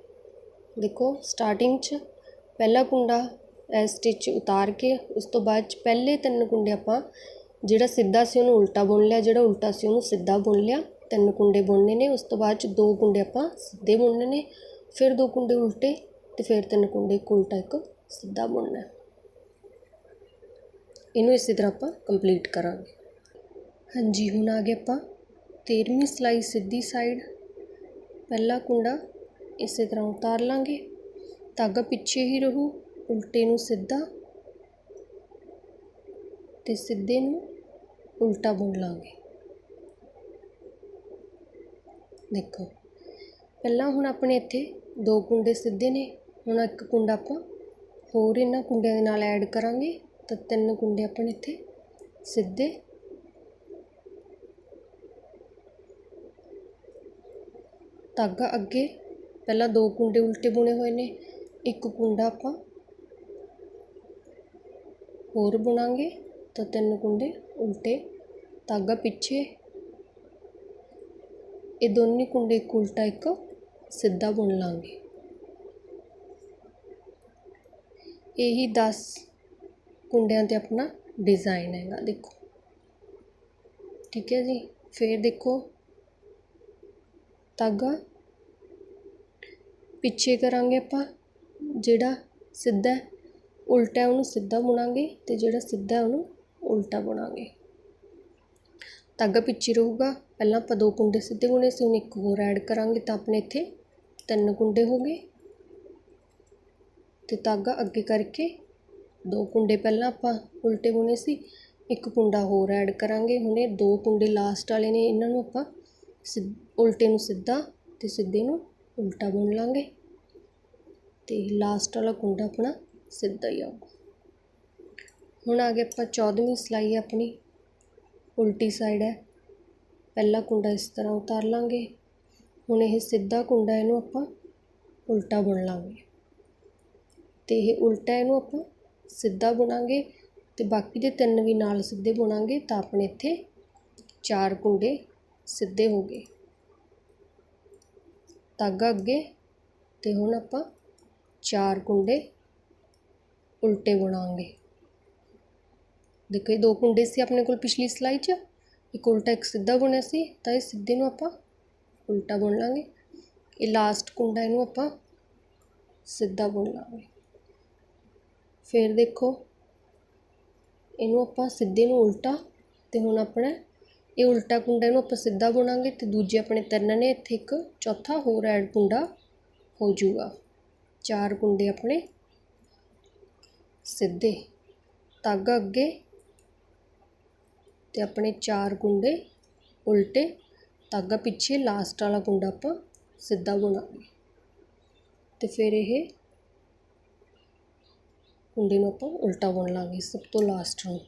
ਦੇਖੋ ਸਟਾਰਟਿੰਗ 'ਚ ਪਹਿਲਾ ਕੁੰਡਾ ਇਹ ਸਟਿਚ ਉਤਾਰ ਕੇ ਉਸ ਤੋਂ ਬਾਅਦ 'ਚ ਪਹਿਲੇ ਤਿੰਨ ਕੁੰਡੇ ਆਪਾਂ ਜਿਹੜਾ ਸਿੱਧਾ ਸੀ ਉਹਨੂੰ ਉਲਟਾ ਬੁਣ ਲਿਆ, ਜਿਹੜਾ ਉਲਟਾ ਸੀ ਉਹਨੂੰ ਸਿੱਧਾ ਬੁਣ ਲਿਆ। ਤਿੰਨ ਕੁੰਡੇ ਬੁਣਨੇ ਨੇ, ਉਸ ਤੋਂ ਬਾਅਦ 'ਚ ਦੋ ਕੁੰਡੇ ਆਪਾਂ ਸਿੱਧੇ ਬੁਣਨੇ ਨੇ, ਫਿਰ ਦੋ ਕੁੰਡੇ ਉਲਟੇ ਤੇ ਫਿਰ ਤਿੰਨ ਕੁੰਡੇ ਇੱਕ ਉਲਟਾ, ਇੱਕ ਸਿੱਧਾ ਬੁਣਨਾ ਇਹਨੂੰ ਇਸੇ ਤਰ੍ਹਾਂ ਆਪਾਂ ਕੰਪਲੀਟ ਕਰਾਂਗੇ। ਹਾਂਜੀ, ਹੁਣ ਆ ਗਏ ਆਪਾਂ 13ਵੀਂ ਸਿਲਾਈ ਸਿੱਧੀ ਸਾਈਡ ਪਹਿਲਾ ਕੁੰਡਾ ਇਸੇ ਤਰ੍ਹਾਂ ਉਤਾਰ ਲਾਂਗੇ। ਧਾਗਾ ਪਿੱਛੇ ਹੀ ਰਹੂ, ਉਲਟੇ ਨੂੰ ਸਿੱਧਾ ਤੇ ਸਿੱਧੇ ਨੂੰ ਉਲਟਾ ਬੁਣ ਲਾਂਗੇ। ਦੇਖੋ, ਪਹਿਲਾਂ ਹੁਣ ਆਪਣੇ ਇੱਥੇ ਦੋ ਕੁੰਡੇ ਸਿੱਧੇ ਨੇ, ਹੁਣ ਇੱਕ ਕੁੰਡਾ ਆਪਾਂ ਹੋਰ ਇਹਨਾਂ ਕੁੰਡਿਆਂ ਦੇ ਨਾਲ ਐਡ ਕਰਾਂਗੇ ਤਾਂ ਤਿੰਨ ਕੁੰਡੇ ਆਪਣੇ ਇੱਥੇ ਸਿੱਧੇ। ਧਾਗਾ ਅੱਗੇ, ਪਹਿਲਾਂ ਦੋ ਕੁੰਡੇ ਉਲਟੇ ਬੁਣੇ ਹੋਏ ਨੇ, ਇੱਕ ਕੁੰਡਾ ਆਪਾਂ ਹੋਰ ਬੁਣਾਂਗੇ ਤਾਂ ਤਿੰਨ ਕੁੰਡੇ ਉਲਟੇ ਧਾਗਾ ਪਿੱਛੇ। ਇਹ ਦੋਨੇ ਕੁੰਡੇ ਇੱਕ ਉਲਟਾ ਇੱਕ, ਸਿੱਧਾ ਬੁਣ ਲਾਂਗੇ। ਇਹੀ 10 ਕੁੰਡਿਆਂ ਤੇ ਆਪਣਾ ਡਿਜ਼ਾਈਨ ਹੈਗਾ, ਦੇਖੋ। ਠੀਕ ਹੈ ਜੀ? ਫਿਰ ਦੇਖੋ। ਧਾਗਾ ਪਿੱਛੇ ਕਰਾਂਗੇ ਆਪਾਂ, ਜਿਹੜਾ ਸਿੱਧਾ ਉਲਟਾ ਉਹਨੂੰ ਸਿੱਧਾ ਬੁਣਾਂਗੇ ਤੇ ਜਿਹੜਾ ਸਿੱਧਾ ਉਹਨੂੰ ਉਲਟਾ ਬੁਣਾਂਗੇ। ਧਾਗਾ ਪਿੱਛੇ ਰਹੂਗਾ। ਪਹਿਲਾਂ ਆਪਾਂ ਦੋ ਕੁੰਡੇ ਸਿੱਧੇ ਬੁਣੇ ਸੀ, ਹੁਣ ਇੱਕ ਹੋਰ ਐਡ ਕਰਾਂਗੇ ਤਾਂ ਆਪਣੇ ਇੱਥੇ ਤਿੰਨ ਕੁੰਡੇ ਹੋ ਗਏ। ਤੇ ਧਾਗਾ ਅੱਗੇ ਕਰਕੇ ਦੋ ਕੁੰਡੇ ਪਹਿਲਾਂ ਆਪਾਂ ਉਲਟੇ ਬੁਣੇ ਸੀ, ਇੱਕ ਕੁੰਡਾ ਹੋਰ ਐਡ ਕਰਾਂਗੇ। ਹੁਣੇ ਦੋ ਕੁੰਡੇ ਲਾਸਟ ਵਾਲੇ ਨੇ, ਇਹਨਾਂ ਨੂੰ ਆਪਾਂ ਸਿ- ਉਲਟੇ ਨੂੰ ਸਿੱਧਾ ਤੇ ਸਿੱਧੇ ਨੂੰ ਉਲਟਾ ਬੁਣ ਲਾਂਗੇ। ਤੇ ਲਾਸਟ ਵਾਲਾ ਕੁੰਡਾ ਆਪਣਾ ਸਿੱਧਾ ਹੀ ਆਊਗਾ। ਹੁਣ ਆ ਗਿਆ ਆਪਾਂ 14ਵੀਂ ਸਿਲਾਈ ਆਪਣੀ। ਉਲਟੀ ਸਾਈਡ ਹੈ। ਪਹਿਲਾ ਕੁੰਡਾ ਇਸ ਤਰ੍ਹਾਂ ਉਤਾਰ ਲਾਂਗੇ। ਹੁਣ ਇਹ ਸਿੱਧਾ ਕੁੰਡਾ ਇਹਨੂੰ ਆਪਾਂ ਉਲਟਾ ਬੁਣ ਲਾਂਗੇ। ਤੇ ਇਹ ਉਲਟਾ ਇਹਨੂੰ ਆਪਾਂ ਸਿੱਧਾ ਬੁਣਾਂਗੇ ਤੇ ਬਾਕੀ ਦੇ ਤਿੰਨ ਵੀ ਨਾਲ ਸਿੱਧੇ ਬੁਣਾਂਗੇ ਤਾਂ ਆਪਣੇ ਇੱਥੇ ਚਾਰ ਕੁੰਡੇ ਸਿੱਧੇ ਹੋ ਗਏ। ਧਾਗਾ ਅੱਗੇ ਤੇ ਹੁਣ ਆਪਾਂ ਚਾਰ ਕੁੰਡੇ ਉਲਟੇ ਬੁਣਾਂਗੇ। ਦੇਖੋ ਇਹ ਦੋ ਕੁੰਡੇ ਸੀ ਆਪਣੇ ਕੋਲ ਪਿਛਲੀ ਸਿਲਾਈ 'ਚ, ਇੱਕ ਉਲਟਾ, ਇੱਕ ਸਿੱਧਾ ਬੁਣਿਆ ਸੀ, ਤਾਂ ਇਹ ਸਿੱਧੇ ਨੂੰ ਆਪਾਂ ਉਲਟਾ ਬੁਣ ਲਾਂਗੇ। ਇਹ ਲਾਸਟ ਕੁੰਡਾ ਇਹਨੂੰ ਆਪਾਂ ਸਿੱਧਾ ਬੁਣ ਲਾਂਗੇ। ਫਿਰ ਦੇਖੋ, ਇਹਨੂੰ ਆਪਾਂ ਸਿੱਧੇ ਨੂੰ ਉਲਟਾ ਤੇ ਹੁਣ ਆਪਣਾ ਇਹ ਉਲਟਾ ਕੁੰਡਾ ਇਹਨੂੰ ਆਪਾਂ ਸਿੱਧਾ ਬੁਣਾਂਗੇ ਤੇ ਦੂਜੇ ਆਪਣੇ ਤਿੰਨ ਨੇ, ਇੱਥੇ ਇੱਕ ਚੌਥਾ ਹੋਰ ਐਡ ਕੁੰਡਾ ਹੋ ਜਾਊਗਾ। ਚਾਰ ਕੁੰਡੇ ਆਪਣੇ ਸਿੱਧੇ। ਧਾਗਾ ਅੱਗੇ ਅਤੇ ਆਪਣੇ ਚਾਰ ਕੁੰਡੇ ਉਲਟੇ, ਧਾਗਾ ਪਿੱਛੇ ਲਾਸਟ ਵਾਲਾ ਕੁੰਡਾ ਆਪਾਂ ਸਿੱਧਾ ਬੁਣਾਂਗੇ ਅਤੇ ਫਿਰ ਇਹ ਕੁੰਡੇ ਨੂੰ ਆਪਾਂ ਉਲਟਾ ਬੁਣ ਲਾਂਗੇ ਸਭ ਤੋਂ ਲਾਸਟ ਨੂੰ।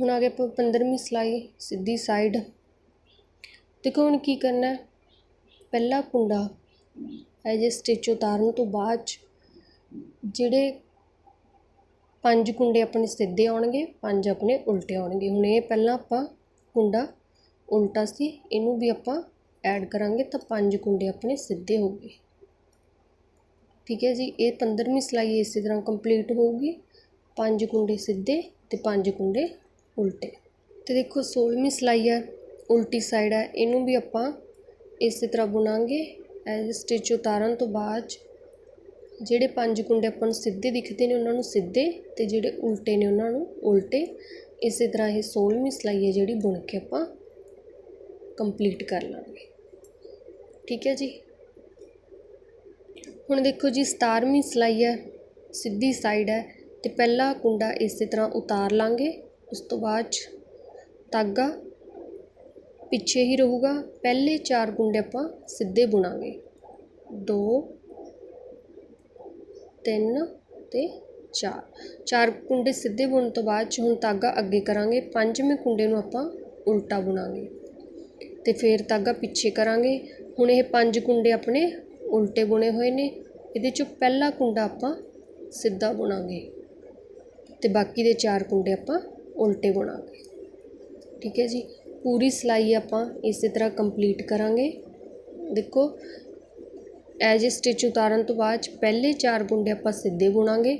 ਹੁਣ ਆ ਗਏ ਆਪਾਂ 15ਵੀਂ ਸਿਲਾਈ ਸਿੱਧੀ ਸਾਈਡ ਦੇਖੋ ਹੁਣ ਕੀ ਕਰਨਾ ਹੈ? ਪਹਿਲਾ ਕੁੰਡਾ ਇਹ ਜੇ ਸਟਿਚ ਉਤਾਰਨ ਤੋਂ ਬਾਅਦ 'ਚ ਜਿਹੜੇ ਪੰਜ ਕੁੰਡੇ ਆਪਣੇ ਸਿੱਧੇ ਆਉਣਗੇ, ਪੰਜ ਆਪਣੇ ਉਲਟੇ ਆਉਣਗੇ। ਹੁਣ ਇਹ ਪਹਿਲਾਂ ਆਪਾਂ ਕੁੰਡਾ ਉਲਟਾ ਸੀ, ਇਹਨੂੰ ਵੀ ਆਪਾਂ ਐਡ ਕਰਾਂਗੇ ਤਾਂ ਪੰਜ ਕੁੰਡੇ ਆਪਣੇ ਸਿੱਧੇ ਹੋ ਗਏ। ਠੀਕ ਹੈ ਜੀ, ਇਹ 15ਵੀਂ ਸਿਲਾਈ ਇਸੇ ਤਰ੍ਹਾਂ ਕੰਪਲੀਟ ਹੋਊਗੀ। ਪੰਜ ਕੁੰਡੇ ਸਿੱਧੇ ਤੇ ਪੰਜ ਕੁੰਡੇ ਉਲਟੇ। ਤੇ ਦੇਖੋ 16ਵੀਂ ਸਿਲਾਈ ਹੈ, ਉਲਟੀ ਸਾਈਡ ਹੈ, ਇਹਨੂੰ ਵੀ ਆਪਾਂ ਇਸੇ ਤਰ੍ਹਾਂ ਬੁਣਾਂਗੇ। ਐਜ਼ ਸਟਿਚ ਉਤਾਰਨ ਤੋਂ ਬਾਅਦ 'ਚ ਜਿਹੜੇ ਪੰਜ ਕੁੰਡੇ ਆਪਾਂ ਨੂੰ ਸਿੱਧੇ ਦਿਖਦੇ ਨੇ, ਉਹਨਾਂ ਨੂੰ ਸਿੱਧੇ ਤੇ ਜਿਹੜੇ ਉਲਟੇ ਨੇ, ਉਹਨਾਂ ਨੂੰ ਉਲਟੇ। ਇਸੇ ਤਰ੍ਹਾਂ ਇਹ 16ਵੀਂ ਸਿਲਾਈ ਹੈ ਜਿਹੜੀ ਬੁਣ ਕੇ ਆਪਾਂ ਕੰਪਲੀਟ ਕਰ ਲਾਂਗੇ। ਠੀਕ ਹੈ ਜੀ? ਹੁਣ ਦੇਖੋ ਜੀ 17ਵੀਂ ਸਿਲਾਈ ਹੈ, ਸਿੱਧੀ ਸਾਈਡ ਹੈ ਤੇ ਪਹਿਲਾ ਕੁੰਡਾ ਇਸੇ ਤਰ੍ਹਾਂ ਉਤਾਰ ਲਾਂਗੇ। ਉਸ ਤੋਂ ਬਾਅਦ 'ਚ ਧਾਗਾ ਪਿੱਛੇ ਹੀ ਰਹੂਗਾ। ਪਹਿਲੇ ਚਾਰ ਕੁੰਡੇ ਆਪਾਂ ਸਿੱਧੇ ਬੁਣਾਂਗੇ। 2 ਤਿੰਨ ਅਤੇ ਚਾਰ। ਚਾਰ ਕੁੰਡੇ ਸਿੱਧੇ ਬੁਣਨ ਤੋਂ ਬਾਅਦ 'ਚ ਹੁਣ ਧਾਗਾ ਅੱਗੇ ਕਰਾਂਗੇ। ਪੰਜਵੇਂ ਕੁੰਡੇ ਨੂੰ ਆਪਾਂ ਉਲਟਾ ਬੁਣਾਂਗੇ ਅਤੇ ਫਿਰ ਧਾਗਾ ਪਿੱਛੇ ਕਰਾਂਗੇ। ਹੁਣ ਇਹ ਪੰਜ ਕੁੰਡੇ ਆਪਣੇ ਉਲਟੇ ਬੁਣੇ ਹੋਏ ਨੇ। ਇਹਦੇ ਚੋਂ ਪਹਿਲਾ ਕੁੰਡਾ ਆਪਾਂ ਸਿੱਧਾ ਬੁਣਾਂਗੇ ਅਤੇ ਬਾਕੀ ਦੇ ਚਾਰ ਕੁੰਡੇ ਆਪਾਂ ਉਲਟੇ ਬੁਣਾਂਗੇ। ਠੀਕ ਹੈ ਜੀ? ਪੂਰੀ ਸਿਲਾਈ ਆਪਾਂ ਇਸੇ ਤਰ੍ਹਾਂ ਕੰਪਲੀਟ ਕਰਾਂਗੇ। ਦੇਖੋ ਐਜ ਸਟਿਚ ਉਤਾਰਨ ਤੋਂ ਬਾਅਦ 'ਚ ਪਹਿਲੇ ਚਾਰ ਕੁੰਡੇ ਆਪਾਂ ਸਿੱਧੇ ਬੁਣਾਂਗੇ,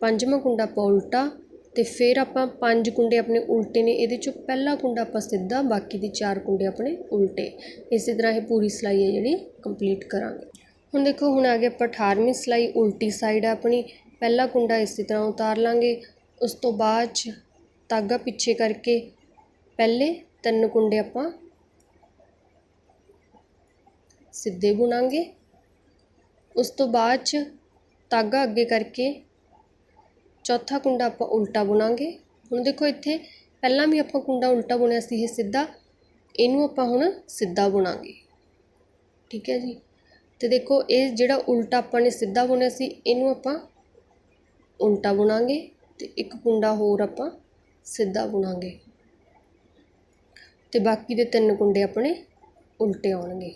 ਪੰਜਵਾਂ ਕੁੰਡਾ ਆਪਾਂ ਉਲਟਾ ਅਤੇ ਫਿਰ ਆਪਾਂ ਪੰਜ ਕੁੰਡੇ ਆਪਣੇ ਉਲਟੇ ਨੇ, ਇਹਦੇ ਚੋਂ ਪਹਿਲਾ ਕੁੰਡਾ ਆਪਾਂ ਸਿੱਧਾ, ਬਾਕੀ ਦੇ ਚਾਰ ਕੁੰਡੇ ਆਪਣੇ ਉਲਟੇ। ਇਸੇ ਤਰ੍ਹਾਂ ਇਹ ਪੂਰੀ ਸਿਲਾਈ ਹੈ ਜਿਹੜੀ ਕੰਪਲੀਟ ਕਰਾਂਗੇ। ਹੁਣ ਦੇਖੋ, ਹੁਣ ਆ ਗਿਆ ਆਪਾਂ 18ਵੀਂ ਸਿਲਾਈ, ਉਲਟੀ ਸਾਈਡ ਆ ਆਪਣੀ, ਪਹਿਲਾ ਕੁੰਡਾ ਇਸੇ ਤਰ੍ਹਾਂ ਉਤਾਰ ਲਾਂਗੇ। ਉਸ ਤੋਂ ਬਾਅਦ 'ਚ ਧਾਗਾ ਪਿੱਛੇ ਕਰਕੇ ਪਹਿਲੇ ਤਿੰਨ ਕੁੰਡੇ ਆਪਾਂ ਸਿੱਧੇ ਬੁਣਾਂਗੇ। ਉਸ ਤੋਂ ਬਾਅਦ 'ਚ ਧਾਗਾ ਅੱਗੇ ਕਰਕੇ ਚੌਥਾ ਕੁੰਡਾ ਆਪਾਂ ਉਲਟਾ ਬੁਣਾਂਗੇ। ਹੁਣ ਦੇਖੋ ਇੱਥੇ ਪਹਿਲਾਂ ਵੀ ਆਪਾਂ ਕੁੰਡਾ ਉਲਟਾ ਬੁਣਿਆ ਸੀ ਇਹ ਸਿੱਧਾ, ਇਹਨੂੰ ਆਪਾਂ ਹੁਣ ਸਿੱਧਾ ਬੁਣਾਂਗੇ। ਠੀਕ ਹੈ ਜੀ? ਤੇ ਦੇਖੋ ਇਹ ਜਿਹੜਾ ਉਲਟਾ ਆਪਾਂ ਨੇ ਸਿੱਧਾ ਬੁਣਿਆ ਸੀ, ਇਹਨੂੰ ਆਪਾਂ ਉਲਟਾ ਬੁਣਾਂਗੇ ਤੇ ਇੱਕ ਕੁੰਡਾ ਹੋਰ ਆਪਾਂ ਸਿੱਧਾ ਬੁਣਾਂਗੇ। ਤੇ ਬਾਕੀ ਦੇ ਤਿੰਨ ਕੁੰਡੇ ਆਪਣੇ ਉਲਟੇ ਆਉਣਗੇ।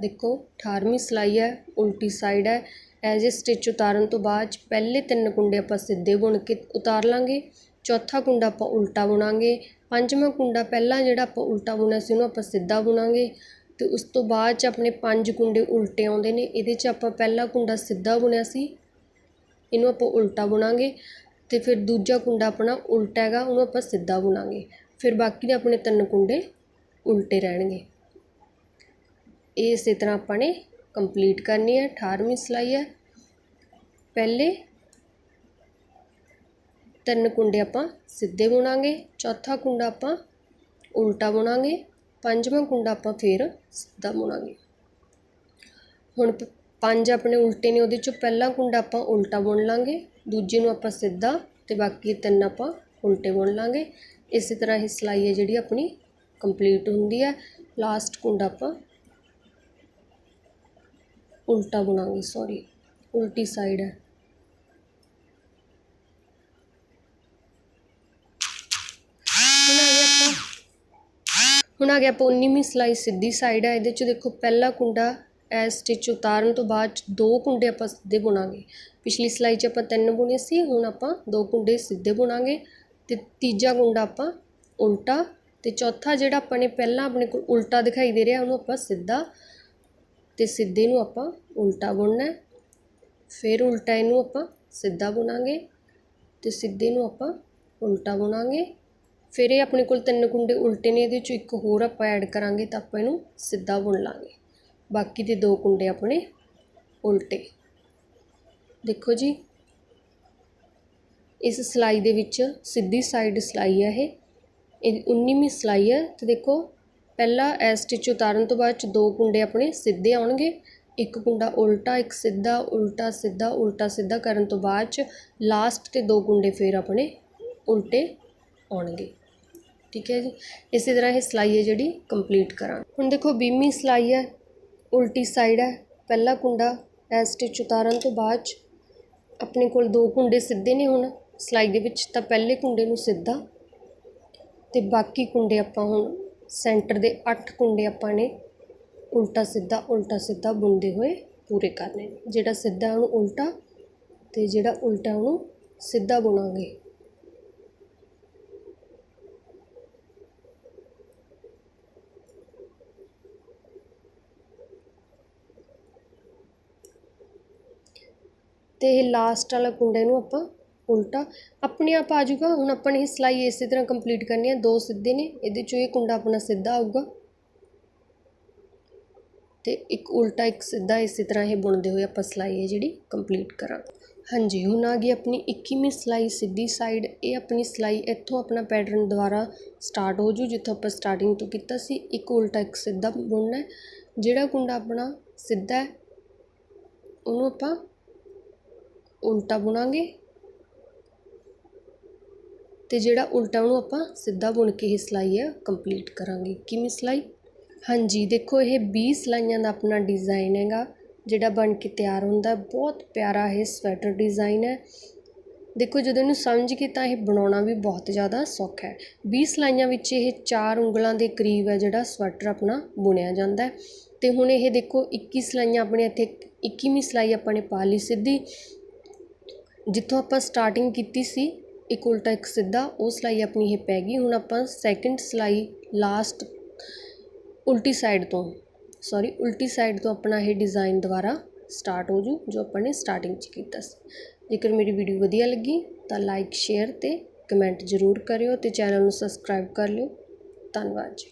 ਦੇਖੋ 18ਵੀਂ ਸਿਲਾਈ ਹੈ, ਉਲਟੀ ਸਾਈਡ ਹੈ। ਐਜ ਏ ਸਟਿਚ ਉਤਾਰਨ ਤੋਂ ਬਾਅਦ 'ਚ ਪਹਿਲੇ ਤਿੰਨ ਕੁੰਡੇ ਆਪਾਂ ਸਿੱਧੇ ਬੁਣ ਕੇ ਉਤਾਰ ਲਾਂਗੇ। ਚੌਥਾ ਕੁੰਡਾ ਆਪਾਂ ਉਲਟਾ ਬੁਣਾਂਗੇ। ਪੰਜਵਾਂ ਕੁੰਡਾ ਪਹਿਲਾਂ ਜਿਹੜਾ ਆਪਾਂ ਉਲਟਾ ਬੁਣਿਆ ਸੀ, ਉਹਨੂੰ ਆਪਾਂ ਸਿੱਧਾ ਬੁਣਾਂਗੇ। ਤੇ ਉਸ ਤੋਂ ਬਾਅਦ 'ਚ ਆਪਣੇ ਪੰਜ ਕੁੰਡੇ ਉਲਟੇ ਆਉਂਦੇ ਨੇ। ਇਹਦੇ 'ਚ ਆਪਾਂ ਪਹਿਲਾ ਕੁੰਡਾ ਸਿੱਧਾ ਬੁਣਿਆ ਸੀ, ਇਹਨੂੰ ਆਪਾਂ ਉਲਟਾ ਬੁਣਾਂਗੇ। ਤੇ ਫਿਰ ਦੂਜਾ ਕੁੰਡਾ ਆਪਣਾ ਉਲਟਾ ਹੈਗਾ, ਉਹਨੂੰ ਆਪਾਂ ਸਿੱਧਾ ਬੁਣਾਂਗੇ। ਫਿਰ ਬਾਕੀ ਦੇ ਆਪਣੇ ਤਿੰਨ ਕੁੰਡੇ ਉਲਟੇ ਰਹਿਣਗੇ। ਇਹ ਇਸੇ ਤਰ੍ਹਾਂ ਆਪਾਂ ਨੇ ਕੰਪਲੀਟ ਕਰਨੀ ਹੈ 18ਵੀਂ ਸਿਲਾਈ ਹੈ। ਪਹਿਲੇ ਤਿੰਨ ਕੁੰਡੇ ਆਪਾਂ ਸਿੱਧੇ ਬੁਣਾਂਗੇ, ਚੌਥਾ ਕੁੰਡਾ ਆਪਾਂ ਉਲਟਾ ਬੁਣਾਂਗੇ, ਪੰਜਵਾਂ ਕੁੰਡਾ ਆਪਾਂ ਫੇਰ ਸਿੱਧਾ ਬੁਣਾਂਗੇ। ਹੁਣ ਪ- ਪੰਜ ਆਪਣੇ ਉਲਟੇ ਨੇ, ਉਹਦੇ ਚੋਂ ਪਹਿਲਾ ਕੁੰਡਾ ਆਪਾਂ ਉਲਟਾ ਬੁਣ ਲਾਂਗੇ, ਦੂਜੇ ਨੂੰ ਆਪਾਂ ਸਿੱਧਾ ਤੇ ਬਾਕੀ ਤਿੰਨ ਆਪਾਂ ਉਲਟੇ ਬੁਣ ਲਾਂਗੇ। ਇਸੇ ਤਰ੍ਹਾਂ ਇਹ ਸਿਲਾਈ ਹੈ ਜਿਹੜੀ ਆਪਣੀ ਕੰਪਲੀਟ ਹੁੰਦੀ ਹੈ। ਲਾਸਟ ਕੁੰਡਾ ਆਪਾਂ ਉਲਟਾ ਬੁਣਾਂਗੇ ਸੌਰੀ ਉਲਟੀ ਸਾਈਡ ਹੈ। ਹੁਣ ਆ ਗਿਆ ਆਪਾਂ, ਹੁਣ 19ਵੀਂ ਸਿਲਾਈ ਸਿੱਧੀ ਸਾਈਡ ਹੈ, ਇਹਦੇ ਚ ਦੇਖੋ ਪਹਿਲਾ ਕੁੰਡਾ ਐਸ ਸਟਿਚ ਉਤਾਰਨ ਤੋਂ ਬਾਅਦ 'ਚ ਦੋ ਕੁੰਡੇ ਆਪਾਂ ਸਿੱਧੇ ਬੁਣਾਂਗੇ। ਪਿਛਲੀ ਸਿਲਾਈ 'ਚ ਆਪਾਂ ਤਿੰਨ ਬੁਣੇ ਸੀ, ਹੁਣ ਆਪਾਂ ਦੋ ਕੁੰਡੇ ਸਿੱਧੇ ਬੁਣਾਂਗੇ ਤੇ ਤੀਜਾ ਕੁੰਡਾ ਆਪਾਂ ਉਲਟਾ ਤੇ ਚੌਥਾ ਜਿਹੜਾ ਆਪਾਂ ਨੇ ਪਹਿਲਾਂ ਆਪਣੇ ਕੋਲ ਉਲਟਾ ਦਿਖਾਈ ਦੇ ਰਿਹਾ, ਉਹਨੂੰ ਆਪਾਂ ਸਿੱਧਾ ਤੇ ਸਿੱਧੇ ਨੂੰ ਆਪਾਂ ਉਲਟਾ ਬੁਣਨਾ ਫਿਰ ਉਲਟਾ ਇਹਨੂੰ ਆਪਾਂ ਸਿੱਧਾ ਬੁਣਾਂਗੇ ਤੇ ਸਿੱਧੇ ਨੂੰ ਆਪਾਂ ਉਲਟਾ ਬੁਣਾਂਗੇ ਫਿਰ ਇਹ ਆਪਣੇ ਕੋਲ ਤਿੰਨ ਕੁੰਡੇ ਉਲਟੇ ਨੇ, ਇਹਦੇ ਚੋਂ ਇੱਕ ਹੋਰ ਆਪਾਂ ਐਡ ਕਰਾਂਗੇ ਤਾਂ ਆਪਾਂ ਇਹਨੂੰ ਸਿੱਧਾ ਬੁਣ ਲਾਂਗੇ। ਬਾਕੀ ਦੇ ਦੋ ਕੁੰਡੇ ਆਪਣੇ ਉਲਟੇ। ਦੇਖੋ ਜੀ, ਇਸ ਸਿਲਾਈ ਦੇ ਵਿੱਚ ਸਿੱਧੀ ਸਾਈਡ ਸਿਲਾਈ ਹੈ ਇਹ। ਇਹ 19ਵੀਂ ਸਿਲਾਈ ਹੈ ਤੇ ਦੇਖੋ ਪਹਿਲਾਂ ਐ ਸਟਿਚ ਉਤਾਰਨ ਤੋਂ ਬਾਅਦ ਚ ਦੋ ਕੁੰਡੇ ਆਪਣੇ ਸਿੱਧੇ ਆਉਣਗੇ। ਇੱਕ ਕੁੰਡਾ ਉਲਟਾ, ਇੱਕ ਸਿੱਧਾ, ਉਲਟਾ ਸਿੱਧਾ ਉਲਟਾ, ਸਿੱਧਾ ਕਰਨ ਤੋਂ ਬਾਅਦ ਚ ਲਾਸਟ ਤੇ ਦੋ ਕੁੰਡੇ ਫੇਰ ਆਪਣੇ ਉਲਟੇ ਆਉਣਗੇ। ਠੀਕ ਹੈ ਜੀ? ਇਸੇ ਤਰ੍ਹਾਂ ਇਹ ਸਿਲਾਈ ਹੈ ਜਿਹੜੀ ਕੰਪਲੀਟ ਕਰਾਂ ਹੁਣ ਦੇਖੋ 20ਵੀਂ ਸਿਲਾਈ ਹੈ, ਉਲਟੀ ਸਾਈਡ ਹੈ। ਪਹਿਲਾ ਕੁੰਡਾ ਐ ਸਟਿਚ ਉਤਾਰਨ ਤੋਂ ਬਾਅਦ 'ਚ ਆਪਣੇ ਕੋਲ ਦੋ ਕੁੰਡੇ ਸਿੱਧੇ ਨੇ ਹੁਣ। ਸਿਲਾਈ ਦੇ ਵਿੱਚ ਤਾਂ ਪਹਿਲੇ ਕੁੰਡੇ ਨੂੰ ਸਿੱਧਾ ਤੇ ਬਾਕੀ ਕੁੰਡੇ ਆਪਾਂ ਹੁਣ ਸੈਂਟਰ ਦੇ 8 ਕੁੰਡੇ ਆਪਾਂ ਨੇ ਉਲਟਾ ਸਿੱਧਾ ਉਲਟਾ ਸਿੱਧਾ ਬੁਣਦੇ ਹੋਏ ਪੂਰੇ ਕਰਨੇ ਜਿਹੜਾ ਸਿੱਧਾ ਉਹਨੂੰ ਉਲਟਾ ਤੇ ਜਿਹੜਾ ਉਲਟਾ ਉਹਨੂੰ ਸਿੱਧਾ ਬੁਣਾਂਗੇ। ਤੇ ਇਹ ਲਾਸਟ ਵਾਲਾ ਕੁੰਡੇ ਨੂੰ ਆਪਾਂ ਉਲਟਾ ਆਪਣੇ ਆਪ ਆ ਜਾਊਗਾ। ਹੁਣ ਆਪਾਂ ਨੇ ਇਹ ਸਿਲਾਈ ਇਸੇ ਤਰ੍ਹਾਂ ਕੰਪਲੀਟ ਕਰਨੀ ਹੈ ਦੋ ਸਿੱਧੇ ਨੇ। ਇਹਦੇ ਚੋਂ ਇਹ ਕੁੰਡਾ ਆਪਣਾ ਸਿੱਧਾ ਆਊਗਾ। ਤੇ ਇੱਕ ਉਲਟਾ, ਇੱਕ ਸਿੱਧਾ ਇਸੇ ਤਰ੍ਹਾਂ ਇਹ ਬੁਣਦੇ ਹੋਏ ਆਪਾਂ ਸਿਲਾਈ ਹੈ ਜਿਹੜੀ ਕੰਪਲੀਟ ਕਰਾਂਗੇ। ਹਾਂਜੀ, ਹੁਣ ਆ ਗਈ ਆਪਣੀ 21ਵੀਂ ਸਿਲਾਈ ਸਿੱਧੀ ਸਾਈਡ ਇਹ ਆਪਣੀ ਸਿਲਾਈ ਇੱਥੋਂ ਆਪਣਾ ਪੈਟਰਨ ਦੁਬਾਰਾ ਸਟਾਰਟ ਹੋ ਜੂ ਜਿੱਥੋਂ ਆਪਾਂ ਸਟਾਰਟਿੰਗ ਤੋਂ ਕੀਤਾ ਸੀ। ਇੱਕ ਉਲਟਾ, ਇੱਕ ਸਿੱਧਾ ਬੁਣਨਾ ਜਿਹੜਾ ਕੁੰਡਾ ਆਪਣਾ ਸਿੱਧਾ ਉਹਨੂੰ ਆਪਾਂ ਉਲਟਾ ਬੁਣਾਂਗੇ। ਅਤੇ ਜਿਹੜਾ ਉਲਟਾ ਉਹਨੂੰ ਆਪਾਂ ਸਿੱਧਾ ਬੁਣ ਕੇ ਇਹ ਸਿਲਾਈ ਹੈ ਕੰਪਲੀਟ ਕਰਾਂਗੇ। ਕਿਵੇਂ ਸਿਲਾਈ? ਹਾਂਜੀ, ਦੇਖੋ ਇਹ ਵੀਹ ਸਿਲਾਈਆਂ ਦਾ ਆਪਣਾ ਡਿਜ਼ਾਇਨ ਹੈਗਾ, ਜਿਹੜਾ ਬਣ ਕੇ ਤਿਆਰ ਹੁੰਦਾ। ਬਹੁਤ ਪਿਆਰਾ ਇਹ ਸਵੈਟਰ ਡਿਜ਼ਾਇਨ ਹੈ। ਦੇਖੋ, ਜਦੋਂ ਇਹਨੂੰ ਸਮਝ ਕੇ ਤਾਂ ਇਹ ਬਣਾਉਣਾ ਵੀ ਬਹੁਤ ਜ਼ਿਆਦਾ ਸੌਖਾ ਹੈ। 20 ਸਿਲਾਈਆਂ ਵਿੱਚ ਇਹ ਚਾਰ ਉਂਗਲਾਂ ਦੇ ਕਰੀਬ ਹੈ, ਜਿਹੜਾ ਸਵੈਟਰ ਆਪਣਾ ਬੁਣਿਆ ਜਾਂਦਾ ਹੈ। ਤੇ ਹੁਣ ਇਹ ਦੇਖੋ 21 ਸਿਲਾਈਆਂ ਆਪਣੇ ਇੱਥੇ 21ਵੀਂ ਸਿਲਾਈ ਆਪਾਂ ਨੇ ਪਾ ਲਈ ਸਿੱਧੀ। ਜਿੱਥੋਂ ਆਪਾਂ ਸਟਾਰਟਿੰਗ ਕੀਤੀ ਸੀ ਇੱਕ ਉਲਟਾ, ਇੱਕ ਸਿੱਧਾ। ਉਹ ਸਿਲਾਈ ਆਪਣੀ ਇਹ ਪੈ ਗਈ। ਹੁਣ ਆਪਾਂ ਸੈਕਿੰਡ ਸਿਲਾਈ ਲਾਸਟ ਉਲਟੀ ਸਾਈਡ ਤੋਂ ਸੌਰੀ ਉਲਟੀ ਸਾਈਡ ਤੋਂ ਆਪਣਾ ਇਹ ਡਿਜ਼ਾਈਨ ਦੁਬਾਰਾ ਸਟਾਰਟ ਹੋ ਜੂ, ਜੋ ਆਪਾਂ ਨੇ ਸਟਾਰਟਿੰਗ 'ਚ ਕੀਤਾ ਸੀ। ਜੇਕਰ ਮੇਰੀ ਵੀਡੀਓ ਵਧੀਆ ਲੱਗੀ, ਤਾਂ ਲਾਈਕ ਸ਼ੇਅਰ ਤੇ ਕਮੈਂਟ ਜ਼ਰੂਰ ਕਰਿਓ ਤੇ ਚੈਨਲ ਨੂੰ ਸਬਸਕ੍ਰਾਈਬ ਕਰ ਲਿਓ। ਧੰਨਵਾਦ ਜੀ।